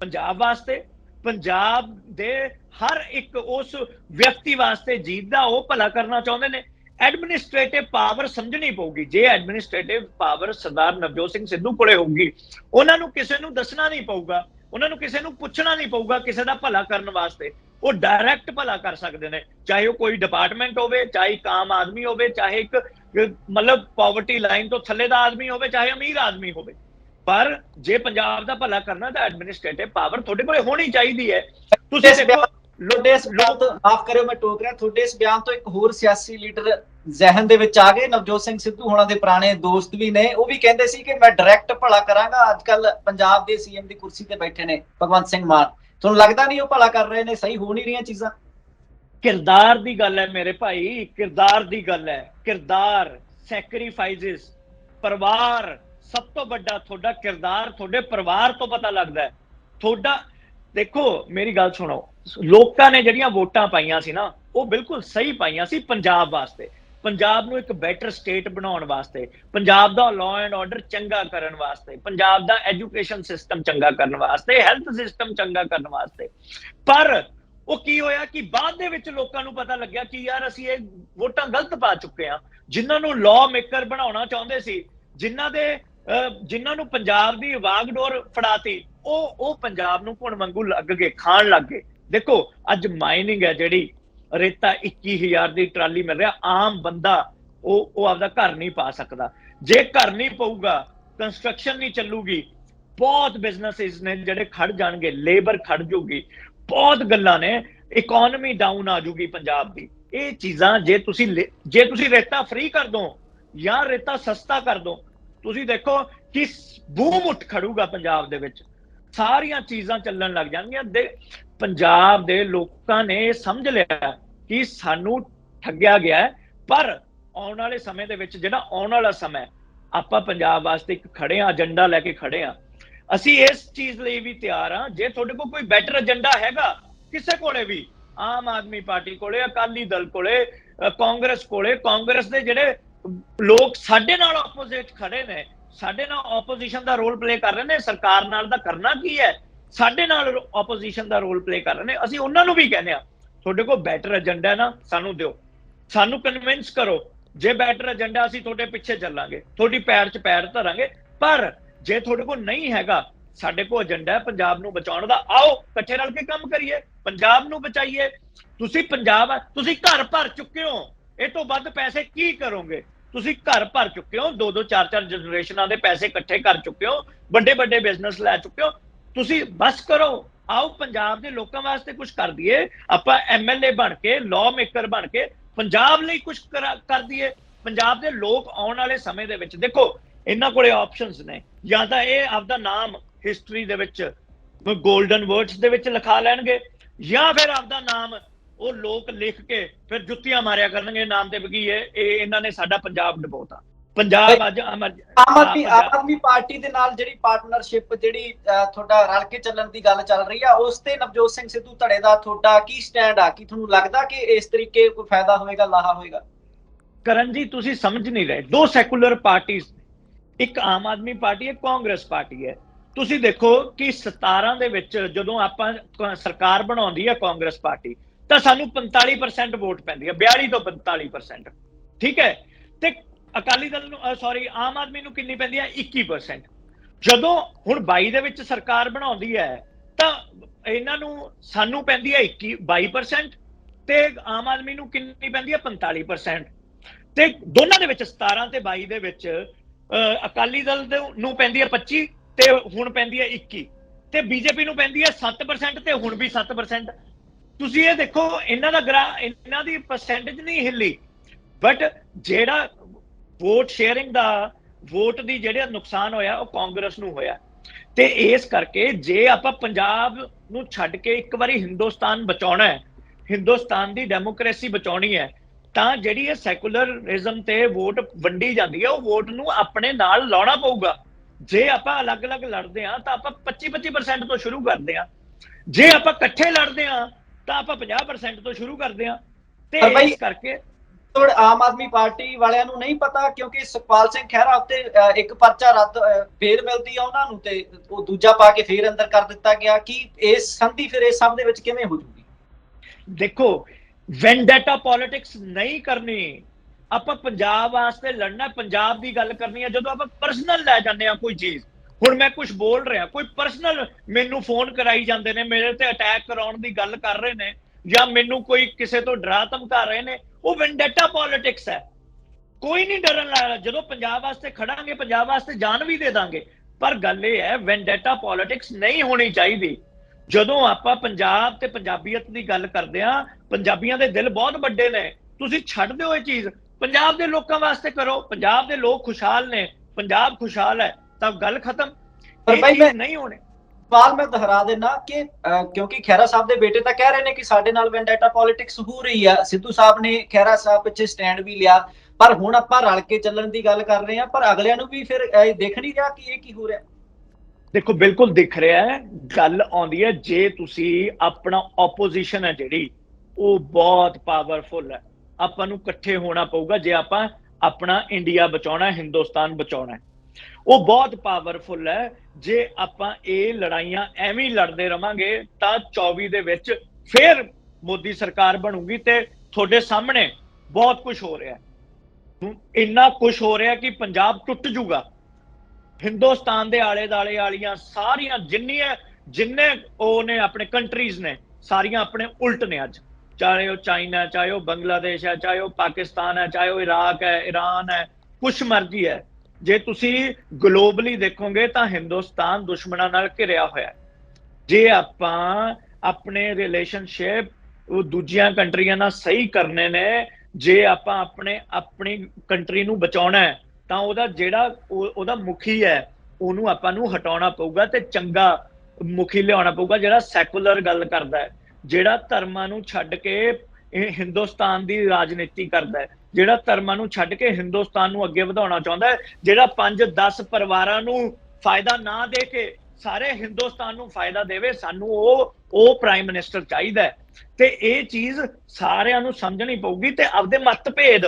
ਪੰਜਾਬ ਵਾਸਤੇ? ਪੰਜਾਬ ਦੇ ਹਰ ਇੱਕ ਉਸ ਵਿਅਕਤੀ ਵਾਸਤੇ ਜੀਤ ਉਹ ਭਲਾ ਕਰਨਾ ਚਾਹੁੰਦੇ ਨੇ। ਐਡਮਿਨਿਸਟ੍ਰੇਟਿਵ ਪਾਵਰ ਸਮਝਣੀ ਪਊਗੀ। ਜੇ ਐਡਮਿਨਿਸਟ੍ਰੇਟਿਵ ਪਾਵਰ ਸਰਦਾਰ ਨਵਜੋਤ ਸਿੰਘ ਸਿੱਧੂ ਕੋਲੇ ਹੋਊਗੀ, ਉਹਨਾਂ ਨੂੰ ਕਿਸੇ ਨੂੰ ਦੱਸਣਾ ਨਹੀਂ ਪਊਗਾ, ਉਹਨਾਂ ਨੂੰ ਕਿਸੇ ਨੂੰ ਪੁੱਛਣਾ ਨਹੀਂ ਪਊਗਾ ਕਿਸੇ ਦਾ ਭਲਾ ਕਰਨ ਵਾਸਤੇ। ਉਹ ਡਾਇਰੈਕਟ ਭਲਾ ਕਰ ਸਕਦੇ ਨੇ। ਚਾਹੇ ਉਹ ਕੋਈ ਡਿਪਾਰਟਮੈਂਟ ਹੋਵੇ, ਚਾਹੇ ਇੱਕ ਆਮ ਆਦਮੀ ਹੋਵੇ, ਚਾਹੇ ਇੱਕ ਮਤਲਬ ਪਾਵਰਟੀ ਲਾਈਨ ਤੋਂ ਥੱਲੇ ਦਾ ਆਦਮੀ ਹੋਵੇ, ਚਾਹੇ ਅਮੀਰ ਆਦਮੀ ਹੋਵੇ। ਪਰ ਜੇ ਪੰਜਾਬ ਦਾ ਭਲਾ ਕਰਨਾ ਤਾਂ ਐਡਮਿਨਿਸਟ੍ਰੇਟਿਵ ਪਾਵਰ ਤੁਹਾਡੇ ਕੋਲੇ ਹੋਣੀ ਚਾਹੀਦੀ ਹੈ। ਤੁਸੀਂ ਦੇਖੋ ਤੁਹਾਡੇ ਇਸ ਬਿਆਨ ਤੋਂ ਮਾਫ ਕਰਿਓ ਮੈਂ ਟੋਕ ਰਿਹਾ। ਤੁਹਾਡੇ ਇਸ ਬਿਆਨ ਤੋਂ ਇੱਕ ਹੋਰ ਸਿਆਸੀ ਲੀਡਰ ਜ਼ਹਿਨ ਦੇ ਵਿੱਚ ਆ ਗਏ ਨਵਜੋਤ ਸਿੰਘ ਸਿੱਧੂ ਹੋਣਾ ਦੇ ਪੁਰਾਣੇ ਦੋਸਤ ਵੀ ਨੇ। ਉਹ ਵੀ ਕਹਿੰਦੇ ਸੀ ਕਿ ਮੈਂ ਡਾਇਰੈਕਟ ਭਲਾ ਕਰਾਂਗਾ। ਅੱਜ ਕੱਲ ਪੰਜਾਬ ਦੇ ਸੀਐਮ ਦੀ ਕੁਰਸੀ ਤੇ ਬੈਠੇ ਨੇ ਭਗਵੰਤ ਸਿੰਘ ਮਾਨ। ਤੁਹਾਨੂੰ ਲੱਗਦਾ ਨਹੀਂ ਉਹ ਭਲਾ ਕਰ ਰਹੇ ਨੇ? ਸਹੀ ਹੋ ਨਹੀਂ ਰਹੀਆਂ ਚੀਜ਼ਾਂ? ਕਿਰਦਾਰ ਦੀ ਗੱਲ ਹੈ ਮੇਰੇ ਭਾਈ ਕਿਰਦਾਰ ਦੀ ਗੱਲ ਹੈ। ਕਿਰਦਾਰ ਸੈਕਰੀਫਾਈਸਸ ਪਰਿਵਾਰ ਸਭ ਤੋਂ ਵੱਡਾ ਤੁਹਾਡਾ ਕਿਰਦਾਰ ਤੁਹਾਡੇ ਪਰਿਵਾਰ ਤੋਂ ਪਤਾ ਲੱਗਦਾ ਹੈ। ਤੁਹਾਡਾ, ਦੇਖੋ, ਮੇਰੀ ਗੱਲ ਸੁਣੋ। ਲੋਕਾਂ ਨੇ ਜਿਹੜੀਆਂ ਵੋਟਾਂ ਪਾਈਆਂ ਸੀ ਨਾ, ਉਹ ਬਿਲਕੁਲ ਸਹੀ ਪਾਈਆਂ ਸੀ ਪੰਜਾਬ ਵਾਸਤੇ। ਪੰਜਾਬ ਨੂੰ ਇੱਕ ਬੈਟਰ ਸਟੇਟ ਬਣਾਉਣ ਵਾਸਤੇ, ਪੰਜਾਬ ਦਾ ਲਾਅ ਐਂਡ ਆਰਡਰ ਚੰਗਾ ਕਰਨ ਵਾਸਤੇ, ਪੰਜਾਬ ਦਾ ਐਜੂਕੇਸ਼ਨ ਸਿਸਟਮ ਚੰਗਾ ਕਰਨ ਵਾਸਤੇ ਹੈਲਥ ਸਿਸਟਮ ਚੰਗਾ ਕਰਨ ਵਾਸਤੇ। ਪਰ ਉਹ ਕੀ ਹੋਇਆ ਕਿ ਬਾਅਦ ਦੇ ਵਿੱਚ ਲੋਕਾਂ ਨੂੰ ਪਤਾ ਲੱਗਿਆ ਕਿ ਯਾਰ ਅਸੀਂ ਇਹ ਵੋਟਾਂ ਗਲਤ ਪਾ ਚੁੱਕੇ ਆ ਜਿਨ੍ਹਾਂ ਨੂੰ ਲਾਅ ਮੇਕਰ ਬਣਾਉਣਾ ਚਾਹੁੰਦੇ ਸੀ, ਜਿਨ੍ਹਾਂ ਦੇ ਜਿਨ੍ਹਾਂ ਨੂੰ ਪੰਜਾਬ ਦੀ ਵਾਗਡੋਰ ਫੜਾਤੀ, ਉਹ ਉਹ ਪੰਜਾਬ ਨੂੰ ਘੁਣ ਵਾਂਗੂ ਲੱਗ ਗਏ, ਖਾਣ ਲੱਗ ਗਏ। ਦੇਖੋ, ਅੱਜ ਮਾਈਨਿੰਗ ਹੈ ਜਿਹੜੀ, ਰੇਤਾ 21000 ਦੀ ਟਰਾਲੀ ਮਿਲ ਰਿਹਾ, ਆਮ ਬੰਦਾ ਉਹ ਉਹ ਆਪਦਾ ਘਰ ਨਹੀਂ ਪਾ ਸਕਦਾ। ਜੇ ਘਰ ਨਹੀਂ ਪਊਗਾ ਕੰਸਟਰਕਸ਼ਨ ਨਹੀਂ ਚੱਲੂਗੀ, ਬਹੁਤ ਬਿਜ਼ਨੈਸਿਸ ਨੇ ਜਿਹੜੇ ਖੜ ਜਾਣਗੇ ਲੇਬਰ ਖੜ ਜੂਗੀ, ਬਹੁਤ ਗੱਲਾਂ ਨੇ ਇਕਨੋਮੀ ਡਾਊਨ ਆ ਜੂਗੀ ਪੰਜਾਬ ਦੀ। ਇਹ ਚੀਜ਼ਾਂ ਜੇ ਤੁਸੀਂ ਜੇ ਤੁਸੀਂ ਰੇਤਾ ਫ੍ਰੀ ਕਰ ਦੋ ਜਾਂ ਰੇਤਾ ਸਸਤਾ ਕਰ ਦੋ ਤੁਸੀਂ ਦੇਖੋ ਕਿ ਬੂਮ ਉੱਠ ਖੜੂਗਾ ਪੰਜਾਬ ਦੇ ਵਿੱਚ। ਸਾਰੀਆਂ ਚੀਜ਼ਾਂ ਚੱਲਣ ਲੱਗ ਜਾਣਗੀਆਂ। ਦੇ ਪੰਜਾਬ ਦੇ ਲੋਕਾਂ ਨੇ ਸਮਝ ਲਿਆ ਕਿ ਸਾਨੂੰ ਠੱਗਿਆ ਗਿਆ ਪਰ ਆਉਣ ਵਾਲੇ ਸਮੇਂ ਦੇ ਵਿੱਚ ਜਿਹੜਾ ਆਉਣ ਵਾਲਾ ਸਮਾਂ ਆਪਾਂ ਪੰਜਾਬ ਵਾਸਤੇ ਇੱਕ ਖੜੇ ਆ ਏਜੰਡਾ ਲੈ ਕੇ ਖੜੇ ਆ ਅਸੀਂ ਇਸ ਚੀਜ਼ ਲਈ ਵੀ ਤਿਆਰ ਆ ਜੇ ਤੁਹਾਡੇ ਕੋਲ ਕੋਈ ਬੈਟਰ ਏਜੰਡਾ ਹੈਗਾ, ਕਿਸੇ ਕੋਲੇ ਵੀ, ਆਮ ਆਦਮੀ ਪਾਰਟੀ ਕੋਲੇ, ਅਕਾਲੀ ਦਲ ਕੋਲੇ ਕਾਂਗਰਸ ਕੋਲੇ, ਕਾਂਗਰਸ ਦੇ ਜਿਹੜੇ ਲੋਕ ਸਾਡੇ ਨਾਲ ਆਪੋਜ਼ਿਟ ਖੜੇ ਨੇ, ਸਾਡੇ ਨਾਲ ਆਪੋਜੀਸ਼ਨ ਦਾ ਰੋਲ ਪਲੇ ਕਰ ਰਹੇ ਨੇ, ਸਰਕਾਰ ਨਾਲ ਦਾ ਕਰਨਾ ਕੀ ਹੈ? ਸਾਡੇ ਨਾਲ ਆਪੋਜੀਸ਼ਨ ਦਾ ਰੋਲ ਪਲੇ ਕਰ ਰਹੇ ਨੇ, ਅਸੀਂ ਉਹਨਾਂ ਨੂੰ ਵੀ ਕਹਿੰਦੇ ਆ ਤੁਹਾਡੇ ਕੋਲ ਬੈਟਰ ਏਜੰਡਾ ਹੈ ਨਾ, ਸਾਨੂੰ ਦਿਓ। ਸਾਨੂੰ ਕਨਵਿੰਸ ਕਰੋ, ਜੇ ਬੈਟਰ ਏਜੰਡਾ ਅਸੀਂ ਤੁਹਾਡੇ ਪਿੱਛੇ ਚੱਲਾਂਗੇ, ਤੁਹਾਡੀ ਪੈਰ 'ਚ ਪੈਰ ਧਰਾਂਗੇ, ਪਰ ਜੇ ਤੁਹਾਡੇ ਕੋਲ ਨਹੀਂ ਹੈਗਾ, ਸਾਡੇ ਕੋਲ ਏਜੰਡਾ ਹੈ ਪੰਜਾਬ ਨੂੰ ਬਚਾਉਣ ਦਾ, ਆਓ ਇਕੱਠੇ ਰਲ ਕੇ ਕੰਮ ਕਰੀਏ, ਪੰਜਾਬ ਨੂੰ ਬਚਾਈਏ। ਤੁਸੀਂ ਪੰਜਾਬ ਆ, ਤੁਸੀਂ ਘਰ ਭਰ ਚੁੱਕੇ ਹੋ। ਇਹ ਤੋਂ ਵੱਧ ਪੈਸੇ ਕੀ ਕਰੋਗੇ? ਤੁਸੀਂ ਘਰ ਭਰ ਚੁੱਕੇ ਹੋ ਦੋ ਦੋ ਚਾਰ ਚਾਰ ਜਨਰੇਸ਼ਨਾਂ ਦੇ ਪੈਸੇ ਇਕੱਠੇ ਕਰ ਚੁੱਕੇ ਹੋ ਵੱਡੇ ਵੱਡੇ ਬਿਜ਼ਨਸ ਲੈ ਚੁੱਕੇ ਹੋ। ਤੁਸੀਂ ਬਸ ਕਰੋ, ਆਓ ਪੰਜਾਬ ਦੇ ਲੋਕਾਂ ਵਾਸਤੇ ਕੁਝ ਕਰ ਦਈਏ। ਆਪਾਂ ਐਮਐਲਏ ਬਣ ਕੇ ਲਾਅ ਮੇਕਰ ਬਣ ਕੇ, ਪੰਜਾਬ ਲਈ ਕੁਝ ਕਰ ਦਈਏ। ਪੰਜਾਬ ਦੇ ਲੋਕ ਆਉਣ ਵਾਲੇ ਸਮੇਂ ਦੇ ਵਿੱਚ, ਦੇਖੋ, ਇਹਨਾਂ ਕੋਲੇ ਆਪਸ਼ਨਸ ਨੇ। ਜਾਂ ਤਾਂ ਇਹ ਆਪਦਾ ਨਾਮ ਹਿਸਟਰੀ ਦੇ ਵਿੱਚ 골ਡਨ ਵਰਡਸ ਦੇ ਵਿੱਚ ਲਿਖਾ ਲੈਣਗੇ, ਜਾਂ ਫਿਰ ਆਪਦਾ ਨਾਮ ਉਹ ਲੋਕ ਲਿਖ ਕੇ ਫਿਰ ਜੁੱਤੀਆਂ ਮਾਰਿਆ ਕਰਨਗੇ ਨਾਮ ਤੇ ਵੀ ਇਹ ਇਹ ਇਹਨਾਂ ਨੇ ਸਾਡਾ ਪੰਜਾਬ ਡਬੋਤਾ ਪੰਜਾਬ ਅੱਜ ਅਮਰ ਆਮ ਆਦਮੀ ਆਦਮੀ ਪਾਰਟੀ ਦੇ ਨਾਲ ਜਿਹੜੀ ਪਾਰਟਨਰਸ਼ਿਪ ਜਿਹੜੀ ਤੁਹਾਡਾ ਰਲ ਕੇ ਚੱਲਣ ਦੀ ਗੱਲ ਚੱਲ ਰਹੀ ਆ ਉਸ ਤੇ ਨਵਜੋਤ ਸਿੰਘ ਸਿੱਧੂ ਧੜੇ ਦਾ ਤੁਹਾਡਾ ਕੀ ਸਟੈਂਡ ਆ? ਕੀ ਤੁਹਾਨੂੰ ਲੱਗਦਾ ਕਿ ਇਸ ਤਰੀਕੇ ਕੋਈ ਫਾਇਦਾ ਹੋਏਗਾ ਲਾਹਾ ਹੋਏਗਾ? ਕਰਨ ਜੀ ਤੁਸੀਂ ਸਮਝ ਨਹੀਂ ਰਹੇ। ਦੋ ਸੈਕੂਲਰ ਪਾਰਟੀਆਂ ਇੱਕ ਆਮ ਆਦਮੀ ਪਾਰਟੀ ਹੈ ਕਾਂਗਰਸ ਪਾਰਟੀ ਹੈ। ਤੁਸੀਂ ਦੇਖੋ ਕਿ 17 ਦੇ ਵਿੱਚ ਜਦੋਂ ਆਪਾਂ ਸਰਕਾਰ ਬਣਾਉਂਦੀ ਹੈ ਕਾਂਗਰਸ ਪਾਰਟੀ ਤਾਂ ਸਾਨੂੰ 45% ਵੋਟ ਪੈਂਦੀ ਹੈ 42 ਤੋਂ 45% ਠੀਕ ਹੈ? ਤੇ ਅਕਾਲੀ ਦਲ ਨੂੰ ਸੌਰੀ ਆਮ ਆਦਮੀ ਨੂੰ ਕਿੰਨੀ ਪੈਂਦੀ ਹੈ? 21% ਜਦੋਂ ਹੁਣ 22 ਦੇ ਵਿੱਚ ਸਰਕਾਰ ਬਣਾਉਂਦੀ ਹੈ, ਤਾਂ ਇਹਨਾਂ ਨੂੰ ਸਾਨੂੰ ਪੈਂਦੀ ਹੈ 21 22% ਤੇ ਆਮ ਆਦਮੀ ਨੂੰ ਕਿੰਨੀ ਪੈਂਦੀ ਹੈ? 45% ਤੇ ਦੋਨਾਂ ਦੇ ਵਿੱਚ 17 ਤੇ 22 ਦੇ ਵਿੱਚ ਅਕਾਲੀ ਦਲ ਦੇ ਨੂੰ ਪੈਂਦੀ ਹੈ 25 ਤੇ ਹੁਣ ਪੈਂਦੀ ਹੈ 21 ਤੇ ਬੀਜੇਪੀ ਨੂੰ ਪੈਂਦੀ ਹੈ 7% ਤੇ ਹੁਣ ਵੀ 7% ਤੁਸੀਂ ਇਹ ਦੇਖੋ, ਇਹਨਾਂ ਦਾ ਗਰਾ ਇਹਨਾਂ ਦੀ ਪਰਸੈਂਟੇਜ ਨਹੀਂ ਹਿੱਲੀ ਬਟ ਜਿਹੜਾ ਵੋਟ ਸ਼ੇਅਰਿੰਗ ਦਾ ਵੋਟ ਦੀ ਜਿਹੜਾ ਨੁਕਸਾਨ ਹੋਇਆ, ਉਹ ਕਾਂਗਰਸ ਨੂੰ ਹੋਇਆ। ਤੇ ਇਸ ਕਰਕੇ ਜੇ ਆਪਾਂ ਪੰਜਾਬ ਨੂੰ ਛੱਡ ਕੇ ਇੱਕ ਵਾਰੀ ਹਿੰਦੁਸਤਾਨ ਬਚਾਉਣਾ ਹੈ, ਹਿੰਦੁਸਤਾਨ ਦੀ ਡੈਮੋਕ੍ਰੇਸੀ ਬਚਾਉਣੀ ਹੈ, ਤਾਂ ਜਿਹੜੀ ਇਹ ਸੈਕੂਲਰਿਜ਼ਮ ਤੇ ਵੋਟ ਵੰਡੀ ਜਾਂਦੀ ਹੈ, ਉਹ ਵੋਟ ਨੂੰ ਆਪਣੇ ਨਾਲ ਲਾਉਣਾ ਪਊਗਾ। ਜੇ ਆਪਾਂ ਅਲੱਗ-ਅਲੱਗ ਲੜਦੇ ਆ ਤਾਂ ਆਪਾਂ 25-25% ਤੋਂ ਸ਼ੁਰੂ ਕਰਦੇ ਆ ਜੇ ਆਪਾਂ ਇਕੱਠੇ ਲੜਦੇ ਆ ਤਾਂ ਆਪਾਂ 50% ਤੋਂ ਸ਼ੁਰੂ ਕਰਦੇ ਆ ਤੇ ਪਰ ਬਈ- ਇਸ ਕਰਕੇ ਤੋੜ ਆਮ ਆਦਮੀ ਪਾਰਟੀ ਵਾਲਿਆਂ ਨੂੰ ਨਹੀਂ ਪਤਾ ਕਿਉਂਕਿ ਸੁਖਪਾਲ ਸਿੰਘ ਖਹਿਰਾ ਉੱਤੇ ਇੱਕ ਪਰਚਾ ਰੱਦ ਫੇਰ ਮਿਲਦੀ ਆ ਉਹਨਾਂ ਨੂੰ ਤੇ ਉਹ ਦੂਜਾ ਪਾ ਕੇ ਫੇਰ ਅੰਦਰ ਕਰ ਦਿੱਤਾ ਗਿਆ। ਕਿ ਇਸ ਸੰਧੀ ਫਿਰ ਇਸ ਸਭ ਦੇ ਵਿੱਚ ਕਿਵੇਂ ਹੋ ਜੂਗੀ? ਦੇਖੋ ਵੈਂਡੇਟਾ ਪੋਲਿਟਿਕਸ ਨਹੀਂ ਕਰਨੀ। ਆਪਾਂ ਪੰਜਾਬ ਵਾਸਤੇ ਲੜਨਾ ਪੰਜਾਬ ਦੀ ਗੱਲ ਕਰਨੀ ਹੈ ਜਦੋਂ ਆਪਾਂ ਪਰਸਨਲ ਲੈ ਜਾਂਦੇ ਆ ਕੋਈ ਚੀਜ਼ ਹੁਣ ਮੈਂ ਕੁਝ ਬੋਲ ਰਿਹਾ, ਕੋਈ ਪਰਸਨਲ ਮੈਨੂੰ ਫੋਨ ਕਰਾਈ ਜਾਂਦੇ ਨੇ, ਮੇਰੇ ਤੇ ਅਟੈਕ ਕਰਾਉਣ ਦੀ ਗੱਲ ਕਰ ਰਹੇ ਨੇ, ਜਾਂ ਮੈਨੂੰ ਕੋਈ ਕਿਸੇ ਤੋਂ ਡਰਾ ਧਮਕਾ ਰਹੇ ਨੇ, ਉਹ ਵੈਂਡੇਟਾ ਪੋਲਿਟਿਕਸ ਹੈ। ਕੋਈ ਨਹੀਂ ਡਰਨ ਲੱਗਾ ਜਦੋਂ ਪੰਜਾਬ ਵਾਸਤੇ ਖੜਾਂਗੇ, ਪੰਜਾਬ ਵਾਸਤੇ ਜਾਨ ਵੀ ਦੇ ਦਾਂਗੇ, ਪਰ ਗੱਲ ਇਹ ਹੈ ਵੈਂਡੇਟਾ ਪੋਲਿਟਿਕਸ ਨਹੀਂ ਹੋਣੀ ਚਾਹੀਦੀ। ਜਦੋਂ ਆਪਾਂ ਪੰਜਾਬ ਤੇ ਪੰਜਾਬੀਅਤ ਦੀ ਗੱਲ ਕਰਦੇ ਆ ਪੰਜਾਬੀਆਂ ਦੇ ਦਿਲ ਬਹੁਤ ਵੱਡੇ ਨੇ, ਤੁਸੀਂ ਛੱਡ ਦਿਓ ਇਹ ਚੀਜ਼। ਪੰਜਾਬ ਦੇ ਲੋਕਾਂ ਵਾਸਤੇ ਕਰੋ, ਪੰਜਾਬ ਦੇ ਲੋਕ ਖੁਸ਼ਹਾਲ ਨੇ, ਪੰਜਾਬ ਖੁਸ਼ਹਾਲ ਹੈ। ਤਾਂ ਗੱਲ ਖਤਮ। ਪਰ ਭਾਈ ਮੈਂ- ਨਹੀਂ ਹੋਣੀ। ਸਵਾਲ ਮੈਂ ਦੁਹਰਾ ਦੇਣਾ ਕਿ ਕਿਉਂਕਿ ਖਹਿਰਾ ਸਾਹਿਬ ਦੇ ਬੇਟੇ ਤਾਂ ਕਹਿ ਰਹੇ ਨੇ ਕਿ ਸਾਡੇ ਨਾਲ ਵੈਂਡੇਟਾ ਪੋਲਿਟਿਕਸ ਹੋ ਰਹੀ ਆ। ਸਿੱਧੂ ਸਾਹਿਬ ਨੇ ਖਹਿਰਾ ਸਾਹਿਬ ਪਿੱਛੇ ਸਟੈਂਡ ਵੀ ਲਿਆ। ਪਰ ਹੁਣ ਆਪਾਂ ਰਲ ਕੇ ਚੱਲਣ ਦੀ ਗੱਲ ਕਰ ਰਹੇ ਹਾਂ ਪਰ ਅਗਲਿਆਂ ਨੂੰ ਵੀ ਫਿਰ ਇਹ ਦੇਖ ਨਹੀਂ ਰਿਹਾ ਕਿ ਇਹ ਕੀ ਹੋ ਰਿਹਾ। ਦੇਖੋ ਬਿਲਕੁਲ ਦਿਖ ਰਿਹਾ ਹੈ। ਗੱਲ ਆਉਂਦੀ ਹੈ ਜੇ ਤੁਸੀਂ ਆਪਣਾ ਆਪੋਜੀਸ਼ਨ ਹੈ ਜਿਹੜੀ ਉਹ ਬਹੁਤ ਪਾਵਰਫੁਲ ਹੈ। ਆਪਾਂ ਨੂੰ ਇਕੱਠੇ ਹੋਣਾ ਪਊਗਾ ਜੇ ਆਪਾਂ ਆਪਣਾ ਇੰਡੀਆ ਬਚਾਉਣਾ ਹਿੰਦੁਸਤਾਨ ਬਚਾਉਣਾ ਹੈ। ਉਹ ਬਹੁਤ ਪਾਵਰਫੁਲ ਹੈ। ਜੇ ਆਪਾਂ ਇਹ ਲੜਾਈਆਂ ਐਵੇਂ ਲੜਦੇ ਰਵਾਂਗੇ ਤਾਂ 24 ਦੇ ਵਿੱਚ ਫਿਰ ਮੋਦੀ ਸਰਕਾਰ ਬਣੂਗੀ ਤੇ ਤੁਹਾਡੇ ਸਾਹਮਣੇ ਬਹੁਤ ਕੁਝ ਹੋ ਰਿਹਾ ਹੈ। ਇੰਨਾ ਕੁਝ ਹੋ ਰਿਹਾ ਕਿ ਪੰਜਾਬ ਟੁੱਟ ਜੂਗਾ ਹਿੰਦੁਸਤਾਨ ਦੇ ਆਲੇ ਦਾਲੇ ਵਾਲੀਆਂ ਸਾਰੀਆਂ ਜਿੰਨੀਆਂ ਜਿੰਨੇ ਉਹ ਨੇ ਆਪਣੇ ਕੰਟਰੀਜ਼ ਨੇ ਸਾਰੀਆਂ ਆਪਣੇ ਉਲਟ ਨੇ ਅੱਜ। ਚਾਹੇ ਉਹ ਚਾਈਨਾ ਹੈ, ਚਾਹੇ ਉਹ ਬੰਗਲਾਦੇਸ਼ ਹੈ ਚਾਹੇ ਉਹ ਪਾਕਿਸਤਾਨ ਹੈ ਚਾਹੇ ਉਹ ਇਰਾਕ ਹੈ ਈਰਾਨ ਹੈ ਕੁਛ ਮਰਜ਼ੀ ਹੈ। ਜੇ ਤੁਸੀਂ ਗਲੋਬਲੀ ਦੇਖੋਗੇ ਤਾਂ ਹਿੰਦੁਸਤਾਨ ਦੁਸ਼ਮਣਾਂ ਨਾਲ ਘਿਰਿਆ ਹੋਇਆ ਹੈ। ਜੇ ਆਪਾਂ ਆਪਣੇ ਰਿਲੇਸ਼ਨਸ਼ਿਪ ਉਹ ਦੂਜੀਆਂ ਕੰਟਰੀਆਂ ਨਾਲ ਸਹੀ ਕਰਨੇ ਨੇ, ਜੇ ਆਪਾਂ ਆਪਣੇ, ਆਪਣੀ ਕੰਟਰੀ ਨੂੰ ਬਚਾਉਣਾ ਹੈ, ਤਾਂ ਉਹਦਾ ਜਿਹੜਾ ਉਹ- ਉਹਦਾ ਮੁਖੀ ਹੈ, ਉਹਨੂੰ ਆਪਾਂ ਨੂੰ ਹਟਾਉਣਾ ਪਊਗਾ ਤੇ ਚੰਗਾ ਮੁਖੀ ਲਿਆਉਣਾ ਪਊਗਾ, ਜਿਹੜਾ ਸੈਕੂਲਰ ਗੱਲ ਕਰਦਾ ਹੈ, ਜਿਹੜਾ ਧਰਮਾਂ ਨੂੰ ਛੱਡ ਕੇ ਹਿੰਦੁਸਤਾਨ ਦੀ ਰਾਜਨੀਤੀ ਕਰਦਾ ਹੈ। ਜਿਹੜਾ ਧਰਮਾਂ ਨੂੰ ਛੱਡ ਕੇ ਹਿੰਦੁਸਤਾਨ ਨੂੰ ਅੱਗੇ ਵਧਾਉਣਾ ਚਾਹੁੰਦਾ ਹੈ, ਜਿਹੜਾ 5-10 ਪਰਿਵਾਰਾਂ ਨੂੰ ਫਾਇਦਾ ਨਾ ਦੇ ਕੇ ਸਾਰੇ ਹਿੰਦੁਸਤਾਨ ਨੂੰ ਫਾਇਦਾ ਦੇਵੇ, ਸਾਨੂੰ ਉਹ ਉਹ ਪ੍ਰਾਈਮ ਮਿਨਿਸਟਰ ਚਾਹੀਦਾ ਤੇ ਇਹ ਚੀਜ਼ ਸਾਰਿਆਂ ਨੂੰ ਸਮਝਣੀ ਪਊਗੀ ਤੇ ਆਪਦੇ ਮਤਭੇਦ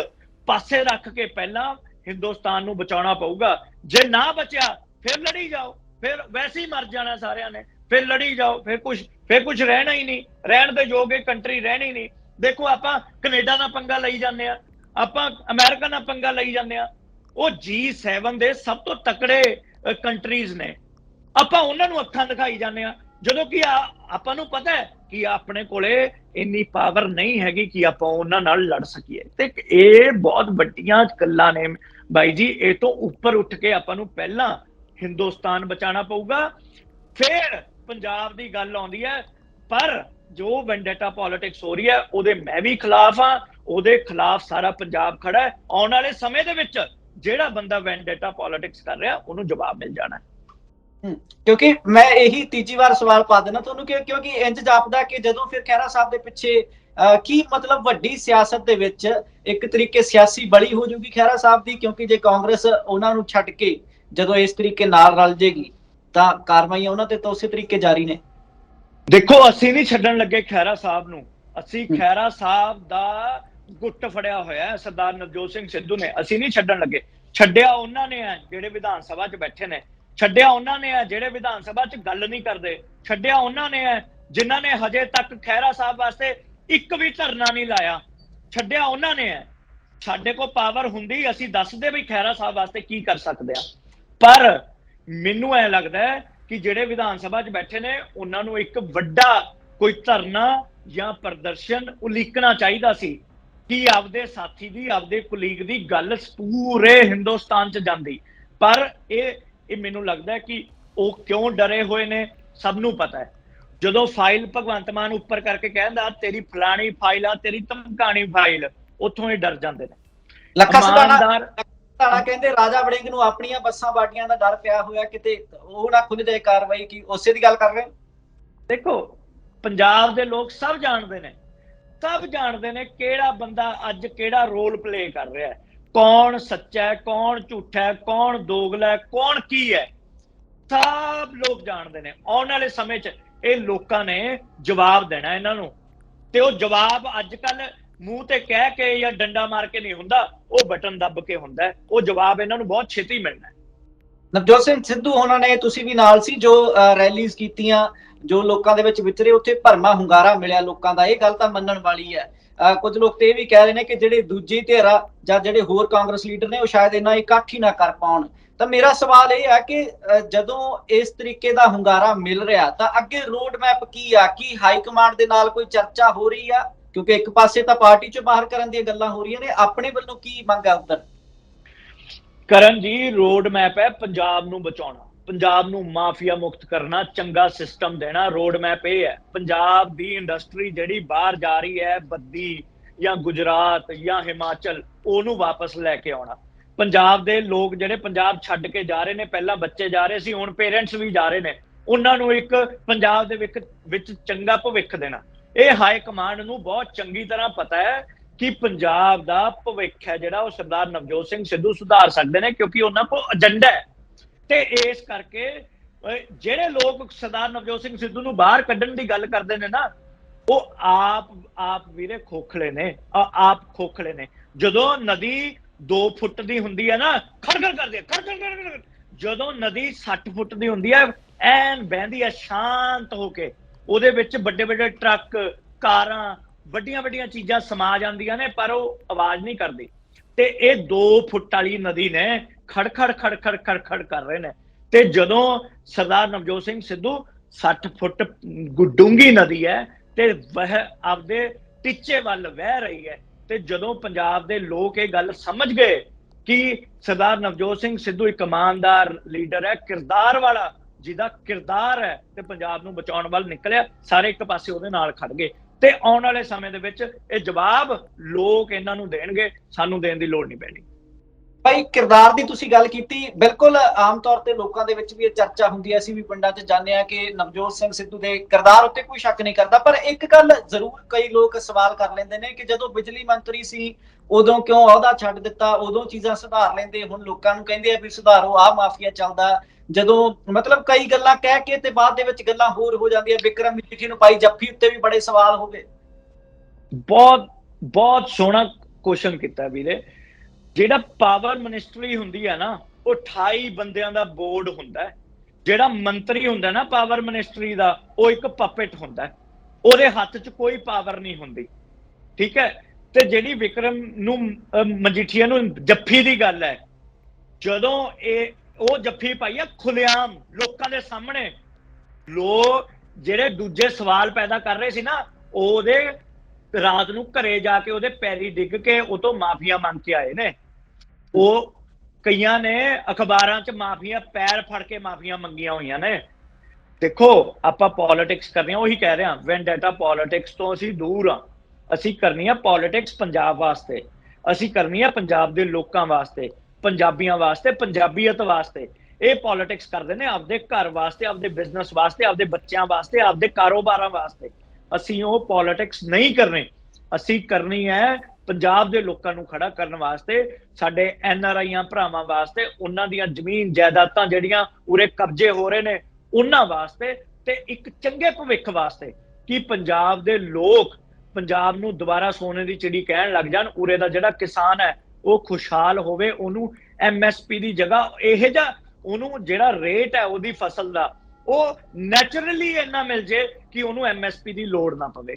ਪਾਸੇ ਰੱਖ ਕੇ ਪਹਿਲਾਂ ਹਿੰਦੁਸਤਾਨ ਨੂੰ ਬਚਾਉਣਾ ਪਊਗਾ। ਜੇ ਨਾ ਬਚਿਆ, ਫਿਰ ਲੜੀ ਜਾਓ, ਫਿਰ ਵੈਸੇ ਹੀ ਮਰ ਜਾਣਾ ਸਾਰਿਆਂ ਨੇ, ਫਿਰ ਲੜੀ ਜਾਓ, ਫਿਰ ਕੁਝ ਫਿਰ ਕੁਝ ਰਹਿਣਾ ਹੀ ਨਹੀਂ। ਰਹਿਣ ਦੇ ਯੋਗ ਇਹ ਕੰਟਰੀ ਰਹਿਣੀ ਨਹੀਂ। ਦੇਖੋ ਆਪਾਂ ਕੈਨੇਡਾ ਦਾ ਪੰਗਾ ਲਈ ਜਾਂਦੇ ਆ ਆਪਾਂ ਅਮਰੀਕਾ ਨਾਲ ਪੰਗਾ ਲਈ ਜਾਂਦੇ ਆ ਉਹ G7 ਦੇ ਸਭ ਤੋਂ ਤਕੜੇ ਕੰਟਰੀਜ਼ ਨੇ। ਆਪਾਂ ਉਹਨਾਂ ਨੂੰ ਅੱਖਾਂ ਦਿਖਾਈ ਜਾਂਦੇ ਆ ਜਦੋਂ ਕਿ ਆਪਾਂ ਨੂੰ ਪਤਾ ਹੈ ਕਿ ਆਪਣੇ ਕੋਲੇ ਇੰਨੀ ਪਾਵਰ ਨਹੀਂ ਹੈਗੀ ਕਿ ਆਪਾਂ ਉਹਨਾਂ ਨਾਲ ਲੜ ਸਕੀਏ। ਤੇ ਇਹ ਬਹੁਤ ਵੱਡੀਆਂ ਗੱਲਾਂ ਨੇ। ਬਾਈ ਜੀ, ਇਹ ਤੋਂ ਉੱਪਰ ਉੱਠ ਕੇ ਆਪਾਂ ਨੂੰ ਪਹਿਲਾਂ ਹਿੰਦੁਸਤਾਨ ਬਚਾਉਣਾ ਪਊਗਾ। ਫਿਰ ਪੰਜਾਬ ਦੀ ਗੱਲ ਆਉਂਦੀ ਹੈ। ਪਰ ਜੋ ਵੈਂਡੇਟਾ ਪੋਲਿਟਿਕਸ ਹੋ ਰਹੀ ਹੈ ਉਹਦੇ ਮੈਂ ਵੀ ਖਿਲਾਫ ਆ ਉਹਦੇ ਖਿਲਾਫ ਸਾਰਾ ਪੰਜਾਬ ਖੜਾ ਹੈ। ਆਉਣ ਵਾਲੇ ਸਮੇਂ ਦੇ ਵਿੱਚ ਜਿਹੜਾ ਬੰਦਾ ਵੈਂਡੇਟਾ ਪੋਲਿਟਿਕਸ ਕਰ ਰਿਹਾ ਉਹਨੂੰ ਜਵਾਬ ਮਿਲ ਜਾਣਾ ਹੈ। ਕਿਉਂਕਿ ਮੈਂ ਇਹੀ ਤੀਜੀ ਵਾਰ ਸਵਾਲ ਪਾ ਦੇਣਾ ਤੁਹਾਨੂੰ ਕਿ ਕਿਉਂਕਿ ਇੰਜ ਜਾਪਦਾ ਕਿ ਜਦੋਂ ਫਿਰ ਖਹਿਰਾ ਸਾਹਿਬ ਦੇ ਪਿੱਛੇ ਅਹ, ਕੀ ਮਤਲਬ ਵੱਡੀ ਸਿਆਸਤ ਦੇ ਵਿੱਚ ਇੱਕ ਤਰੀਕੇ ਸਿਆਸੀ ਬਲੀ ਹੋ ਜੂਗੀ ਖਹਿਰਾ ਸਾਹਿਬ ਦੀ? ਕਿਉਂਕਿ ਜੇ ਕਾਂਗਰਸ ਉਹਨਾਂ ਨੂੰ ਛੱਡ ਕੇ ਜਦੋਂ ਇਸ ਤਰੀਕੇ ਨਾਲ ਰਲ ਜੇਗੀ ਤਾਂ ਕਾਰਵਾਈਆਂ ਉਹਨਾਂ ਤੇ ਤਾਂ ਉਸੇ ਤਰੀਕੇ ਜਾਰੀ ਨੇ। ਦੇਖੋ ਅਸੀਂ ਨਹੀਂ ਛੱਡਣ ਲੱਗੇ ਖੈਰਾ ਸਾਹਿਬ ਨੂੰ। ਅਸੀਂ। ਖੈਰਾ ਸਾਹਿਬ ਦਾ ਗੁੱਟ ਫੜਿਆ ਹੋਇਆ ਹੈ ਸਰਦਾਰ ਨਵਜੋਤ ਸਿੰਘ ਸਿੱਧੂ ਨੇ। ਅਸੀਂ ਨਹੀਂ ਛੱਡਣ ਲੱਗੇ। ਛੱਡਿਆ ਉਹਨਾਂ ਨੇ ਹੈ ਜਿਹੜੇ ਵਿਧਾਨ ਸਭਾ 'ਚ ਬੈਠੇ ਨੇ। ਛੱਡਿਆ ਉਹਨਾਂ ਨੇ ਹੈ ਜਿਹੜੇ ਵਿਧਾਨ ਸਭਾ 'ਚ ਗੱਲ ਨਹੀਂ ਕਰਦੇ। ਛੱਡਿਆ ਉਹਨਾਂ ਨੇ ਹੈ ਜਿਨ੍ਹਾਂ ਨੇ ਹਜੇ ਤੱਕ ਖੈਰਾ ਸਾਹਿਬ ਵਾਸਤੇ ਇੱਕ ਵੀ ਧਰਨਾ ਨਹੀਂ ਲਾਇਆ। ਛੱਡਿਆ ਉਹਨਾਂ ਨੇ ਹੈ। ਸਾਡੇ ਕੋਲ ਪਾਵਰ ਹੁੰਦੀ ਅਸੀਂ ਦੱਸਦੇ ਵੀ ਖੈਰਾ ਸਾਹਿਬ ਵਾਸਤੇ ਕੀ ਕਰ ਸਕਦੇ ਆ। ਪਰ ਮੈਨੂੰ ਐ ਲੱਗਦਾ ਹੈ ਕਿ ਜਿਹੜੇ ਵਿਧਾਨ ਸਭਾ 'ਚ ਬੈਠੇ ਨੇ ਉਹਨਾਂ ਨੂੰ ਇੱਕ ਵੱਡਾ ਕੋਈ ਧਰਨਾ ਜਾਂ ਪ੍ਰਦਰਸ਼ਨ ਉਲੀਕਣਾ ਚਾਹੀਦਾ ਸੀ ਕਿ ਆਪਦੇ ਸਾਥੀ ਦੀ ਆਪਦੇ ਕੁਲੀਗ ਦੀ ਗੱਲ ਪੂਰੇ ਹਿੰਦੁਸਤਾਨ 'ਚ ਜਾਂਦੀ। ਪਰ ਇਹ ਇਹ ਮੈਨੂੰ ਲੱਗਦਾ ਕਿ ਉਹ ਕਿਉਂ ਡਰੇ ਹੋਏ ਨੇ ਸਭ ਨੂੰ ਪਤਾ ਹੈ। ਜਦੋਂ ਫਾਈਲ ਭਗਵੰਤ ਮਾਨ ਉੱਪਰ ਕਰਕੇ ਕਹਿੰਦਾ ਤੇਰੀ ਫਲਾਣੀ ਫਾਈਲ ਆ ਤੇਰੀ ਧਮਕਾਣੀ ਫਾਈਲ ਉੱਥੋਂ ਹੀ ਡਰ ਜਾਂਦੇ ਨੇ। ਲੱਖਾ ਸਦਾਣਾ ਇਮਾਨਦਾਰ ਕਹਿੰਦੇ ਰਾਜਾ ਵੜਿੰਗ ਨੂੰ ਆਪਣੀਆਂ ਬੱਸਾਂ ਬਾਟੀਆਂ ਦਾ ਡਰ ਪਿਆ ਹੋਇਆ, ਕਿਤੇ ਉਹ ਨਾ ਖੁੱਲ ਜਾਏ ਕਾਰਵਾਈ ਕੀ, ਉਸੇ ਦੀ ਗੱਲ ਕਰ ਰਹੇ ਦੇਖੋ, ਪੰਜਾਬ ਦੇ ਲੋਕ ਸਭ ਜਾਣਦੇ ਨੇ, ਸਭ ਜਾਣਦੇ ਨੇ ਕਿਹੜਾ ਬੰਦਾ ਅੱਜ ਕਿਹੜਾ ਰੋਲ ਪਲੇ ਕਰ ਰਿਹਾ ਹੈ। ਕੌਣ ਸੱਚਾ ਹੈ, ਕੌਣ ਝੂਠਾ ਹੈ, ਕੌਣ ਦੋਗਲਾ ਹੈ, ਕੌਣ ਕੀ ਹੈ, ਸਭ ਲੋਕ ਜਾਣਦੇ ਨੇ। ਆਉਣ ਵਾਲੇ ਸਮੇਂ 'ਚ ਇਹ ਲੋਕਾਂ ਨੇ ਜਵਾਬ ਦੇਣਾ ਇਹਨਾਂ ਨੂੰ। ਤੇ ਉਹ ਜਵਾਬ ਅੱਜ ਕੱਲ ਮੂੰਹ ਤੇ ਕਹਿ ਕੇ ਜਾਂ ਡੰਡਾ ਮਾਰ ਕੇ ਨਹੀਂ ਹੁੰਦਾ, ਉਹ ਬਟਨ ਦੱਬ ਕੇ ਹੁੰਦਾ ਉਹ ਜਵਾਬ ਇਹਨਾਂ ਨੂੰ ਬਹੁਤ ਛੇਤੀ ਮਿਲਣਾ ਹੈ। ਨਵਜੋਤ ਸਿੰਘ ਸਿੱਧੂ ਉਹਨਾਂ ਨੇ, ਤੁਸੀਂ ਵੀ ਨਾਲ ਸੀ ਜੋ ਰੈਲੀਜ਼ ਕੀਤੀਆਂ, ਜੋ ਲੋਕਾਂ ਦੇ ਵਿੱਚ ਵਿਚਰੇ ਉੱਥੇ ਭਰਮਾ ਹੁੰਗਾਰਾ ਮਿਲਿਆ ਲੋਕਾਂ ਦਾ। ਇਹ ਗੱਲ ਤਾਂ ਮੰਨਣ ਵਾਲੀ ਹੈ। ਕੁਝ ਲੋਕ ਤੇ ਇਹ ਵੀ ਕਹਿ ਰਹੇ ਨੇ ਕਿ ਜਿਹੜੇ ਦੂਜੀ ਧਿਰਾ ਜਾਂ ਜਿਹੜੇ ਹੋਰ ਕਾਂਗਰਸ ਲੀਡਰ ਨੇ, ਉਹ ਸ਼ਾਇਦ ਇੰਨਾ ਇਕੱਠ ਹੀ ਨਾ ਕਰ ਪਾਉਣ। ਤਾਂ ਮੇਰਾ ਸਵਾਲ ਇਹ ਹੈ ਕਿ ਜਦੋਂ ਇਸ ਤਰੀਕੇ ਦਾ ਹੁੰਗਾਰਾ ਮਿਲ ਰਿਹਾ, ਤਾਂ ਅੱਗੇ ਰੋਡ ਮੈਪ ਕੀ ਆ? ਕੀ ਹਾਈ ਕਮਾਂਡ ਦੇ ਨਾਲ ਕੋਈ ਚਰਚਾ ਹੋ ਰਹੀ ਆ? ਕਿਉਂਕਿ ਇੱਕ ਪਾਸੇ ਤਾਂ ਪਾਰਟੀ ਚੋਂ ਬਾਹਰ ਕਰਨ ਦੀਆਂ ਗੱਲਾਂ ਹੋ ਰਹੀਆਂ ਨੇ, ਆਪਣੇ ਵੱਲੋਂ ਕੀ ਮੰਗ ਆ ਉਧਰ? ਕਰਨ ਜੀ ਰੋਡ ਮੈਪ ਹੈ ਪੰਜਾਬ ਨੂੰ ਬਚਾਉਣਾ, ਪੰਜਾਬ ਨੂੰ ਮਾਫੀਆ ਮੁਕਤ ਕਰਨਾ, ਚੰਗਾ ਸਿਸਟਮ ਦੇਣਾ ਰੋਡ ਮੈਪ ਇਹ ਹੈ, ਪੰਜਾਬ ਦੀ ਇੰਡਸਟਰੀ ਜਿਹੜੀ ਬਾਹਰ ਜਾ ਰਹੀ ਹੈ, ਬੱਦੀ ਜਾਂ ਗੁਜਰਾਤ ਜਾਂ ਹਿਮਾਚਲ, ਉਹਨੂੰ ਵਾਪਸ ਲੈ ਕੇ ਆਉਣਾ। ਪੰਜਾਬ ਦੇ ਲੋਕ ਜਿਹੜੇ ਪੰਜਾਬ ਛੱਡ ਕੇ ਜਾ ਰਹੇ ਨੇ, ਪਹਿਲਾਂ ਬੱਚੇ ਜਾ ਰਹੇ ਸੀ, ਹੁਣ ਪੇਰੈਂਟਸ ਵੀ ਜਾ ਰਹੇ ਨੇ, ਉਹਨਾਂ ਨੂੰ ਇੱਕ ਪੰਜਾਬ ਦੇ ਵਿੱਚ ਵਿੱਚ ਚੰਗਾ ਭਵਿੱਖ ਦੇਣਾ। ਇਹ ਹਾਈ ਕਮਾਂਡ ਨੂੰ ਬਹੁਤ ਚੰਗੀ ਤਰ੍ਹਾਂ ਪਤਾ ਹੈ ਕਿ ਪੰਜਾਬ ਦਾ ਭਵਿੱਖ ਹੈ ਜਿਹੜਾ ਉਹ ਸਰਦਾਰ ਨਵਜੋਤ ਸਿੰਘ ਸਿੱਧੂ ਸੁਧਾਰ ਸਕਦੇ ਨੇ ਕਿਉਂਕਿ ਉਹਨਾਂ ਕੋਲ ਏਜੰਡਾ ਹੈ। ਤੇ ਇਸ ਕਰਕੇ ਜਿਹੜੇ ਲੋਕ ਸਰਦਾਰ ਨਵਜੋਤ ਸਿੰਘ ਸਿੱਧੂ ਨੂੰ ਬਾਹਰ ਕੱਢਣ ਦੀ ਗੱਲ ਕਰਦੇ ਨੇ ਨਾ, ਉਹ ਆਪ ਆਪ ਵੀਰੇ ਖੋਖਲੇ ਨੇ ਆਪ ਖੋਖਲੇ ਨੇ। ਜਦੋਂ ਨਦੀ 2 ਫੁੱਟ ਦੀ ਹੁੰਦੀ ਹੈ ਨਾ ਖੜਖੜ ਕਰਦੀ ਹੈ ਖੜਖੜ ਜਦੋਂ ਨਦੀ 60 ਫੁੱਟ ਦੀ ਹੁੰਦੀ ਹੈ, ਐਨ ਬਹਿੰਦੀ ਹੈ, ਸ਼ਾਂਤ ਹੋ ਕੇ। ਉਹਦੇ ਵਿੱਚ ਵੱਡੇ ਵੱਡੇ ਟਰੱਕ, ਕਾਰਾਂ, ਵੱਡੀਆਂ ਵੱਡੀਆਂ ਚੀਜ਼ਾਂ ਸਮਾ ਜਾਂਦੀਆਂ ਨੇ, ਪਰ ਉਹ ਆਵਾਜ਼ ਨਹੀਂ ਕਰਦੀ। ਤੇ ਇਹ 2 ਫੁੱਟ ਵਾਲੀ ਨਦੀ ਨੇ, ਖੜਖੜ ਖੜਖੜ ਖੜਖੜ ਕਰ ਰਹੇ ਨੇ। ਤੇ ਜਦੋਂ ਸਰਦਾਰ ਨਵਜੋਤ ਸਿੰਘ ਸਿੱਧੂ 60 ਫੁੱਟ ਗੁੱਡੂੰਗੀ ਨਦੀ ਹੈ, ਤੇ ਵਹ ਆਪਦੇ ਟਿੱਚੇ ਵੱਲ ਵਹਿ ਰਹੀ ਹੈ, ਤੇ ਜਦੋਂ ਪੰਜਾਬ ਦੇ ਲੋਕ ਇਹ ਗੱਲ ਸਮਝ ਗਏ ਕਿ ਸਰਦਾਰ ਨਵਜੋਤ ਸਿੰਘ ਸਿੱਧੂ ਇੱਕ ਇਮਾਨਦਾਰ ਲੀਡਰ ਹੈ, ਕਿਰਦਾਰ ਵਾਲਾ ਜਿਹਦਾ ਕਿਰਦਾਰ ਹੈ ਤੇ ਪੰਜਾਬ ਨੂੰ ਬਚਾਉਣ ਵੱਲ ਨਿਕਲਿਆ, ਸਾਰੇ ਇੱਕ ਪਾਸੇ ਉਹਦੇ ਨਾਲ ਖੜ ਗਏ। ਤੇ ਆਉਣ ਵਾਲੇ ਸਮੇਂ ਦੇ ਵਿੱਚ ਇਹ ਜਵਾਬ ਲੋਕ ਇਹਨਾਂ ਨੂੰ ਦੇਣਗੇ, ਸਾਨੂੰ ਦੇਣ ਦੀ ਲੋੜ ਨਹੀਂ ਪੈਣੀ। ਭਾਈ, ਕਿਰਦਾਰ ਦੀ ਤੁਸੀਂ ਗੱਲ ਕੀਤੀ, ਬਿਲਕੁਲ ਆਮ ਤੌਰ ਤੇ ਲੋਕਾਂ ਦੇ ਵਿੱਚ ਵੀ ਇਹ ਚਰਚਾ ਹੁੰਦੀ ਹੈ। ਅਸੀਂ ਵੀ ਪਿੰਡਾਂ 'ਚ ਜਾਂਦੇ ਆ ਕਿ ਨਵਜੋਤ ਸਿੰਘ ਸਿੱਧੂ ਦੇ ਕਿਰਦਾਰ ਉੱਤੇ ਕੋਈ ਸ਼ੱਕ ਨਹੀਂ ਕਰਦਾ। ਪਰ ਇੱਕ ਗੱਲ ਜ਼ਰੂਰ ਕਈ ਲੋਕ ਸਵਾਲ ਕਰ ਲੈਂਦੇ ਨੇ ਕਿ ਜਦੋਂ ਬਿਜਲੀ ਮੰਤਰੀ ਸੀ, ਉਦੋਂ ਕਿਉਂ ਅਹੁਦਾ ਛੱਡ ਦਿੱਤਾ? ਉਦੋਂ ਚੀਜ਼ਾਂ ਸੁਧਾਰ ਲੈਂਦੇ। ਹੁਣ ਲੋਕਾਂ ਨੂੰ ਕਹਿੰਦੇ ਆ ਵੀ ਸੁਧਾਰੋ, ਆਹ ਮਾਫੀਆ ਚੱਲਦਾ। ਜਦੋਂ ਮਤਲਬ ਕਈ ਗੱਲਾਂ ਕਹਿ ਕੇ ਤੇ ਬਾਅਦ ਦੇ ਵਿੱਚ ਗੱਲਾਂ ਹੋਰ ਹੋ ਜਾਂਦੀਆਂ, ਵਿਕਰਮ ਮਜੀਠੀ ਨੂੰ ਪਾਈ ਜੱਫੀ ਉੱਤੇ ਵੀ ਬੜੇ ਸਵਾਲ ਹੋ ਗਏ। ਬਹੁਤ ਬਹੁਤ ਸੋਹਣਾ ਕੁਐਸਚਨ ਕੀਤਾ ਵੀਰੇ। ਜਿਹੜਾ ਪਾਵਰ ਮਿਨਿਸਟਰੀ ਹੁੰਦੀ ਹੈ ਨਾ, ਉਹ 28 ਬੰਦਿਆਂ ਦਾ ਬੋਰਡ ਹੁੰਦਾ ਜਿਹੜਾ ਮੰਤਰੀ ਹੁੰਦਾ ਨਾ ਪਾਵਰ ਮਿਨਿਸਟਰੀ ਦਾ, ਉਹ ਇੱਕ ਪਪਟ ਹੁੰਦਾ ਉਹਦੇ ਹੱਥ 'ਚ ਕੋਈ ਪਾਵਰ ਨਹੀਂ ਹੁੰਦੀ। ਠੀਕ ਹੈ? ਤੇ ਜਿਹੜੀ ਵਿਕਰਮ ਨੂੰ ਮਜੀਠੀਆ ਨੂੰ ਜੱਫੀ ਦੀ ਗੱਲ ਹੈ, ਜਦੋਂ ਇਹ ਉਹ ਜੱਫੀ ਪਾਈ ਆ ਖੁੱਲੇਆਮ ਲੋਕਾਂ ਦੇ ਸਾਹਮਣੇ। ਲੋਕ ਜਿਹੜੇ ਦੂਜੇ ਸਵਾਲ ਪੈਦਾ ਕਰ ਰਹੇ ਸੀ ਨਾ, ਉਹਦੇ ਰਾਤ ਨੂੰ ਘਰੇ ਜਾ ਕੇ ਉਹਦੇ ਪੈਰੀ ਡਿੱਗ ਕੇ ਉਹ ਤੋਂ ਮਾਫੀਆ ਮੰਗ ਕੇ ਆਏ ਨੇ। ਉਹ ਕਈਆਂ ਨੇ ਅਖਬਾਰਾਂ 'ਚ ਮਾਫੀਆ ਪੈਰ ਫੜ ਕੇ ਮਾਫ਼ੀਆਂ ਮੰਗੀਆਂ ਹੋਈਆਂ ਨੇ। ਦੇਖੋ, ਆਪਾਂ ਪੋਲਿਟਿਕਸ ਕਰਨੀ ਹਾਂ, ਉਹੀ ਕਹਿ ਰਹੇ ਹਾਂ ਵੈਂਡੇਟਾ ਪੋਲਿਟਿਕਸ ਤੋਂ ਅਸੀਂ ਦੂਰ ਆ ਅਸੀਂ ਕਰਨੀ ਆ ਪੋਲਿਟਿਕਸ ਪੰਜਾਬ ਵਾਸਤੇ। ਅਸੀਂ ਕਰਨੀ ਆ ਪੰਜਾਬ ਦੇ ਲੋਕਾਂ ਵਾਸਤੇ। ਪੰਜਾਬੀਆਂ ਵਾਸਤੇ, ਪੰਜਾਬੀਅਤ ਵਾਸਤੇ। ਇਹ ਪੋਲਿਟਿਕਸ ਕਰਦੇ ਨੇ ਆਪਦੇ ਘਰ ਵਾਸਤੇ, ਆਪਦੇ ਬਿਜ਼ਨਸ ਵਾਸਤੇ, ਆਪਦੇ ਬੱਚਿਆਂ ਵਾਸਤੇ, ਆਪਦੇ ਕਾਰੋਬਾਰਾਂ ਵਾਸਤੇ। ਅਸੀਂ ਉਹ ਪੋਲਿਟਿਕਸ ਨਹੀਂ ਕਰਨੀ। ਅਸੀਂ ਕਰਨੀ ਹੈ ਪੰਜਾਬ ਦੇ ਲੋਕਾਂ ਨੂੰ ਖੜਾ ਕਰਨ ਵਾਸਤੇ, ਸਾਡੇ ਐਨ ਆਰ ਆਈਆਂ ਭਰਾਵਾਂ ਵਾਸਤੇ, ਉਹਨਾਂ ਦੀਆਂ ਜ਼ਮੀਨ ਜਾਇਦਾਦਾਂ ਜਿਹੜੀਆਂ ਉਰੇ ਕਬਜ਼ੇ ਹੋ ਰਹੇ ਨੇ, ਉਹਨਾਂ ਵਾਸਤੇ ਤੇ ਇੱਕ ਚੰਗੇ ਭਵਿੱਖ ਵਾਸਤੇ ਕਿ ਪੰਜਾਬ ਦੇ ਲੋਕ ਪੰਜਾਬ ਨੂੰ ਦੁਬਾਰਾ ਸੋਨੇ ਦੀ ਚਿੜੀ ਕਹਿਣ ਲੱਗ ਜਾਣ, ਉਰੇ ਦਾ ਜਿਹੜਾ ਕਿਸਾਨ ਹੈ ਉਹ ਖੁਸ਼ਹਾਲ ਹੋਵੇ, ਉਹਨੂੰ ਐਮਐਸਪੀ ਦੀ ਜਗ੍ਹਾ, ਇਹ ਜਿਹਾ ਉਹਨੂੰ ਜਿਹੜਾ ਰੇਟ ਹੈ ਉਹਦੀ ਫਸਲ ਦਾ, ਉਹ ਨੇਚਰਲੀ ਇੰਨਾ ਮਿਲ ਜੇ ਕਿ ਉਹਨੂੰ ਐਮਐਸਪੀ ਦੀ ਲੋੜ ਨਾ ਪਵੇ।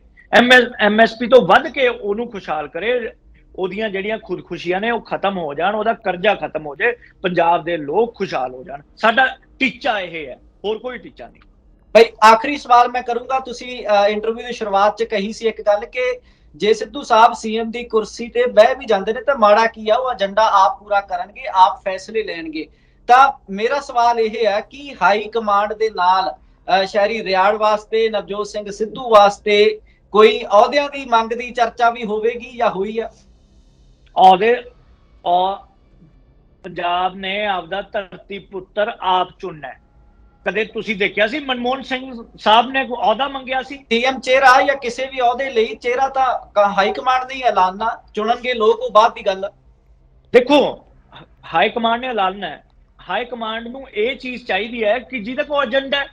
ਐਮਐਸਪੀ ਤੋਂ ਵੱਧ ਕੇ ਉਹਨੂੰ ਖੁਸ਼ਹਾਲ ਕਰੇ, ਉਹਦੀਆਂ ਜਿਹੜੀਆਂ ਖੁਦਕੁਸ਼ੀਆਂ ਨੇ ਉਹ ਖਤਮ ਹੋ ਜਾਣ, ਉਹਦਾ ਕਰਜ਼ਾ ਖਤਮ ਹੋ ਜਾਏ ਪੰਜਾਬ ਦੇ ਲੋਕ ਖੁਸ਼ਹਾਲ ਹੋ ਜਾਣ। ਸਾਡਾ ਟੀਚਾ ਇਹ ਹੈ, ਹੋਰ ਕੋਈ ਟੀਚਾ ਨਹੀਂ। ਭਾਈ ਆਖਰੀ ਸਵਾਲ ਮੈਂ ਕਰੂੰਗਾ, ਤੁਸੀਂ ਇੰਟਰਵਿਊ ਦੀ ਸ਼ੁਰੂਆਤ 'ਚ ਕਹੀ ਸੀ ਇੱਕ ਗੱਲ ਕਿ ਜੇ ਸਿੱਧੂ ਸਾਹਿਬ ਸੀਐਮ ਦੀ ਕੁਰਸੀ ਤੇ ਬਹਿ ਵੀ ਜਾਂਦੇ ਨੇ ਤਾਂ ਮਾੜਾ ਕੀ ਆ, ਉਹ ਏਜੰਡਾ ਆਪ ਪੂਰਾ ਕਰਨਗੇ, ਆਪ ਫੈਸਲੇ ਲੈਣਗੇ। ਤਾਂ ਮੇਰਾ ਸਵਾਲ ਇਹ ਹੈ ਕਿ ਹਾਈ ਕਮਾਂਡ ਦੇ ਨਾਲ ਸ਼ਹਿਰੀ ਰਿਆੜ ਵਾਸਤੇ, ਨਵਜੋਤ ਸਿੰਘ ਸਿੱਧੂ ਵਾਸਤੇ ਕੋਈ ਅਹੁਦਿਆਂ ਦੀ ਮੰਗ ਦੀ ਚਰਚਾ ਵੀ ਹੋਵੇਗੀ ਜਾਂ ਹੋਈ ਆ? ਉਹਦੇ ਪੰਜਾਬ ਨੇ ਆਪਦਾ ਧਰਤੀ ਪੁੱਤਰ ਆਪ ਚੁਣਨਾ ਹੈ। ਕਦੇ ਤੁਸੀਂ ਦੇਖਿਆ ਸੀ? ਮਨਮੋਹਨ ਸਿੰਘ ਸਾਹਿਬ ਨੇ ਕੋਈ ਅਹੁਦਾ ਮੰਗਿਆ ਸੀ? ਸੀਐਮ ਚਿਹਰਾ ਜਾਂ ਕਿਸੇ ਵੀ ਅਹੁਦੇ ਲਈ ਚਿਹਰਾ ਤਾਂ ਹਾਈ ਕਮਾਂਡ ਨੇ ਐਲਾਨਣਾ ਚੁਣਨਗੇ ਲੋਕ ਉਹ ਬਾਅਦ ਦੀ ਗੱਲ। ਦੇਖੋ ਹਾਈ ਕਮਾਂਡ ਨੇ ਐਲਾਨਣਾ ਹੈ। ਹਾਈ ਕਮਾਂਡ ਨੂੰ ਇਹ ਚੀਜ਼ ਚਾਹੀਦੀ ਹੈ ਕਿ ਜਿਹਦੇ ਕੋਲ ਏਜੰਡਾ ਹੈ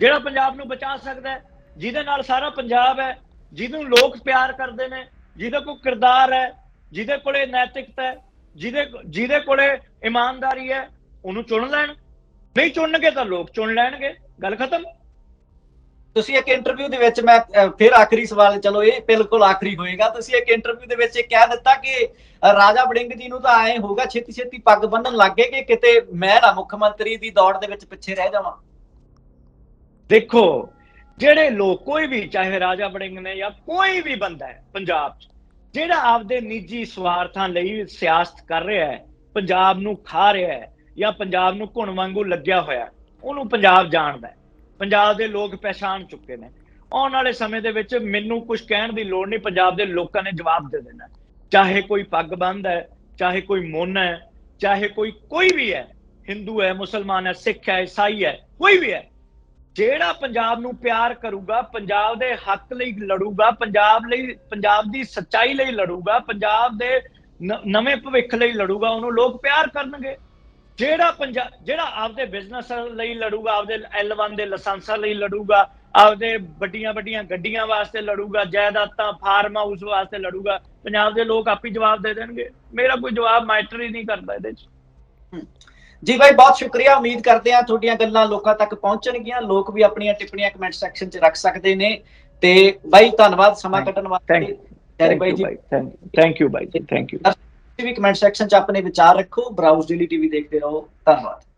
ਜਿਹੜਾ ਪੰਜਾਬ ਨੂੰ ਬਚਾ ਸਕਦਾ ਹੈ ਜਿਹਦੇ ਨਾਲ ਸਾਰਾ ਪੰਜਾਬ ਹੈ ਜਿਹਨੂੰ ਲੋਕ ਪਿਆਰ ਕਰਦੇ ਨੇ ਜਿਹਦੇ ਕੋਲ ਕਿਰਦਾਰ ਹੈ ਜਿਹਦੇ ਕੋਲੇ ਨੈਤਿਕਤਾ ਹੈ ਜਿਹਦੇ ਜਿਹਦੇ ਕੋਲੇ ਇਮਾਨਦਾਰੀ ਹੈ ਉਹਨੂੰ ਚੁਣ ਲੈਣ। ਨਹੀਂ ਚੁਣਨਗੇ ਤਾਂ ਲੋਕ ਚੁਣ ਲੈਣਗੇ। ਗੱਲ ਖਤਮ। ਤੁਸੀਂ ਇੱਕ ਇੰਟਰਵਿਊ ਦੇ ਵਿੱਚ ਮੈਂ ਫਿਰ ਆਖਰੀ ਸਵਾਲ ਚਲੋ ਇਹ ਬਿਲਕੁਲ ਆਖਰੀ ਹੋਏਗਾ। ਤੁਸੀਂ ਇੱਕ ਇੰਟਰਵਿਊ ਦੇ ਵਿੱਚ ਇਹ ਕਹਿ ਦਿੱਤਾ ਕਿ ਰਾਜਾ ਵੜਿੰਗ ਜੀ ਨੂੰ ਤਾਂ ਐ ਹੋਗਾ ਛੇਤੀ ਛੇਤੀ ਪੱਗ ਬੰਨਣ ਲੱਗੇ ਕਿ ਕਿਤੇ ਮੈਂ ਨਾ ਮੁੱਖ ਮੰਤਰੀ ਦੀ ਦੌੜ ਦੇ ਵਿੱਚ ਪਿੱਛੇ ਰਹਿ ਜਾਵਾਂ। ਦੇਖੋ ਜਿਹੜੇ ਲੋਕ ਕੋਈ ਵੀ ਚਾਹੇ ਰਾਜਾ ਵੜਿੰਗ ਨੇ ਜਾਂ ਕੋਈ ਵੀ ਬੰਦਾ ਹੈ ਪੰਜਾਬ 'ਚ ਜਿਹੜਾ ਆਪਦੇ ਨਿੱਜੀ ਸਵਾਰਥਾਂ ਲਈ ਸਿਆਸਤ ਕਰ ਰਿਹਾ ਹੈ ਪੰਜਾਬ ਨੂੰ ਖਾ ਰਿਹਾ ਹੈ ਜਾਂ ਪੰਜਾਬ ਨੂੰ ਘੁਣ ਵਾਂਗੂ ਲੱਗਿਆ ਹੋਇਆ, ਉਹਨੂੰ ਪੰਜਾਬ ਜਾਣਦਾ ਪੰਜਾਬ ਦੇ ਲੋਕ ਪਛਾਣ ਚੁੱਕੇ ਨੇ। ਆਉਣ ਵਾਲੇ ਸਮੇਂ ਦੇ ਵਿੱਚ ਮੈਨੂੰ ਕੁਝ ਕਹਿਣ ਦੀ ਲੋੜ ਨਹੀਂ, ਪੰਜਾਬ ਦੇ ਲੋਕਾਂ ਨੇ ਜਵਾਬ ਦੇ ਦੇਣਾ। ਚਾਹੇ ਕੋਈ ਪੱਗ ਬੰਦ ਹੈ, ਚਾਹੇ ਕੋਈ ਮੋਨਾ ਹੈ, ਚਾਹੇ ਕੋਈ ਕੋਈ ਵੀ ਹੈ, ਹਿੰਦੂ ਹੈ, ਮੁਸਲਮਾਨ ਹੈ, ਸਿੱਖ ਹੈ, ਈਸਾਈ ਹੈ, ਕੋਈ ਵੀ ਹੈ, ਜਿਹੜਾ ਪੰਜਾਬ ਨੂੰ ਪਿਆਰ ਕਰੂਗਾ, ਪੰਜਾਬ ਦੇ ਹੱਕ ਲਈ ਲੜੂਗਾ, ਪੰਜਾਬ ਲਈ, ਪੰਜਾਬ ਦੀ ਸੱਚਾਈ ਲਈ ਲੜੂਗਾ, ਪੰਜਾਬ ਦੇ ਨ- ਨਵੇਂ ਭਵਿੱਖ ਲਈ ਲੜੂਗਾ, ਉਹਨੂੰ ਲੋਕ ਪਿਆਰ ਕਰਨਗੇ। ਜਿਹੜਾ ਪੰਜਾਬ ਜਿਹੜਾ ਆਪਦੇ ਬਿਜ਼ਨਸ ਲਈ ਲੜੂਗਾ ਆਪਦੇ L1 ਦੇ ਲਾਇਸੈਂਸਾਂ ਲਈ ਲੜੂਗਾ ਆਪਦੇ ਵੱਡੀਆਂ ਵੱਡੀਆਂ ਗੱਡੀਆਂ ਵਾਸਤੇ ਲੜੂਗਾ ਜਾਇਦਾਦਾਂ ਫਾਰਮ ਹਾਊਸ ਵਾਸਤੇ ਲੜੂਗਾ ਪੰਜਾਬ ਦੇ ਲੋਕ ਆਪੀ ਜਵਾਬ ਦੇ ਦੇਣਗੇ। ਮੇਰਾ ਕੋਈ ਜਵਾਬ ਮੈਟਰ ਹੀ ਨਹੀਂ ਕਰਦਾ ਇਹਦੇ 'ਚ। ਜੀ ਬਾਈ ਬਹੁਤ ਸ਼ੁਕਰੀਆ। ਉਮੀਦ ਕਰਦੇ ਆ ਤੁਹਾਡੀਆਂ ਗੱਲਾਂ ਲੋਕਾਂ ਤੱਕ ਪਹੁੰਚਣਗੀਆਂ। ਲੋਕ ਵੀ ਆਪਣੀਆਂ ਟਿੱਪਣੀਆਂ ਕਮੈਂਟ ਸੈਕਸ਼ਨ 'ਚ ਰੱਖ ਸਕਦੇ ਨੇ। ਤੇ ਬਾਈ ਧੰਨਵਾਦ। ਸਮਾਂ ਕੱਢਣ thank ਵਾਸਤੇ ਪਿਆਰੇ ਬਾਈ ਜੀ। ਥੈਂਕ ਯੂ ਬਾਈ ਜੀ। ਥੈਂਕ ਯੂ ਵੀ ਕਮੈਂਟ ਸੈਕਸ਼ਨ 'ਚ ਆਪਣੇ ਵਿਚਾਰ ਰੱਖੋ ਬਰਾਊਜ਼ ਡੇਲੀ ਟੀਵੀ ਦੇਖਦੇ ਰਹੋ। ਧੰਨਵਾਦ।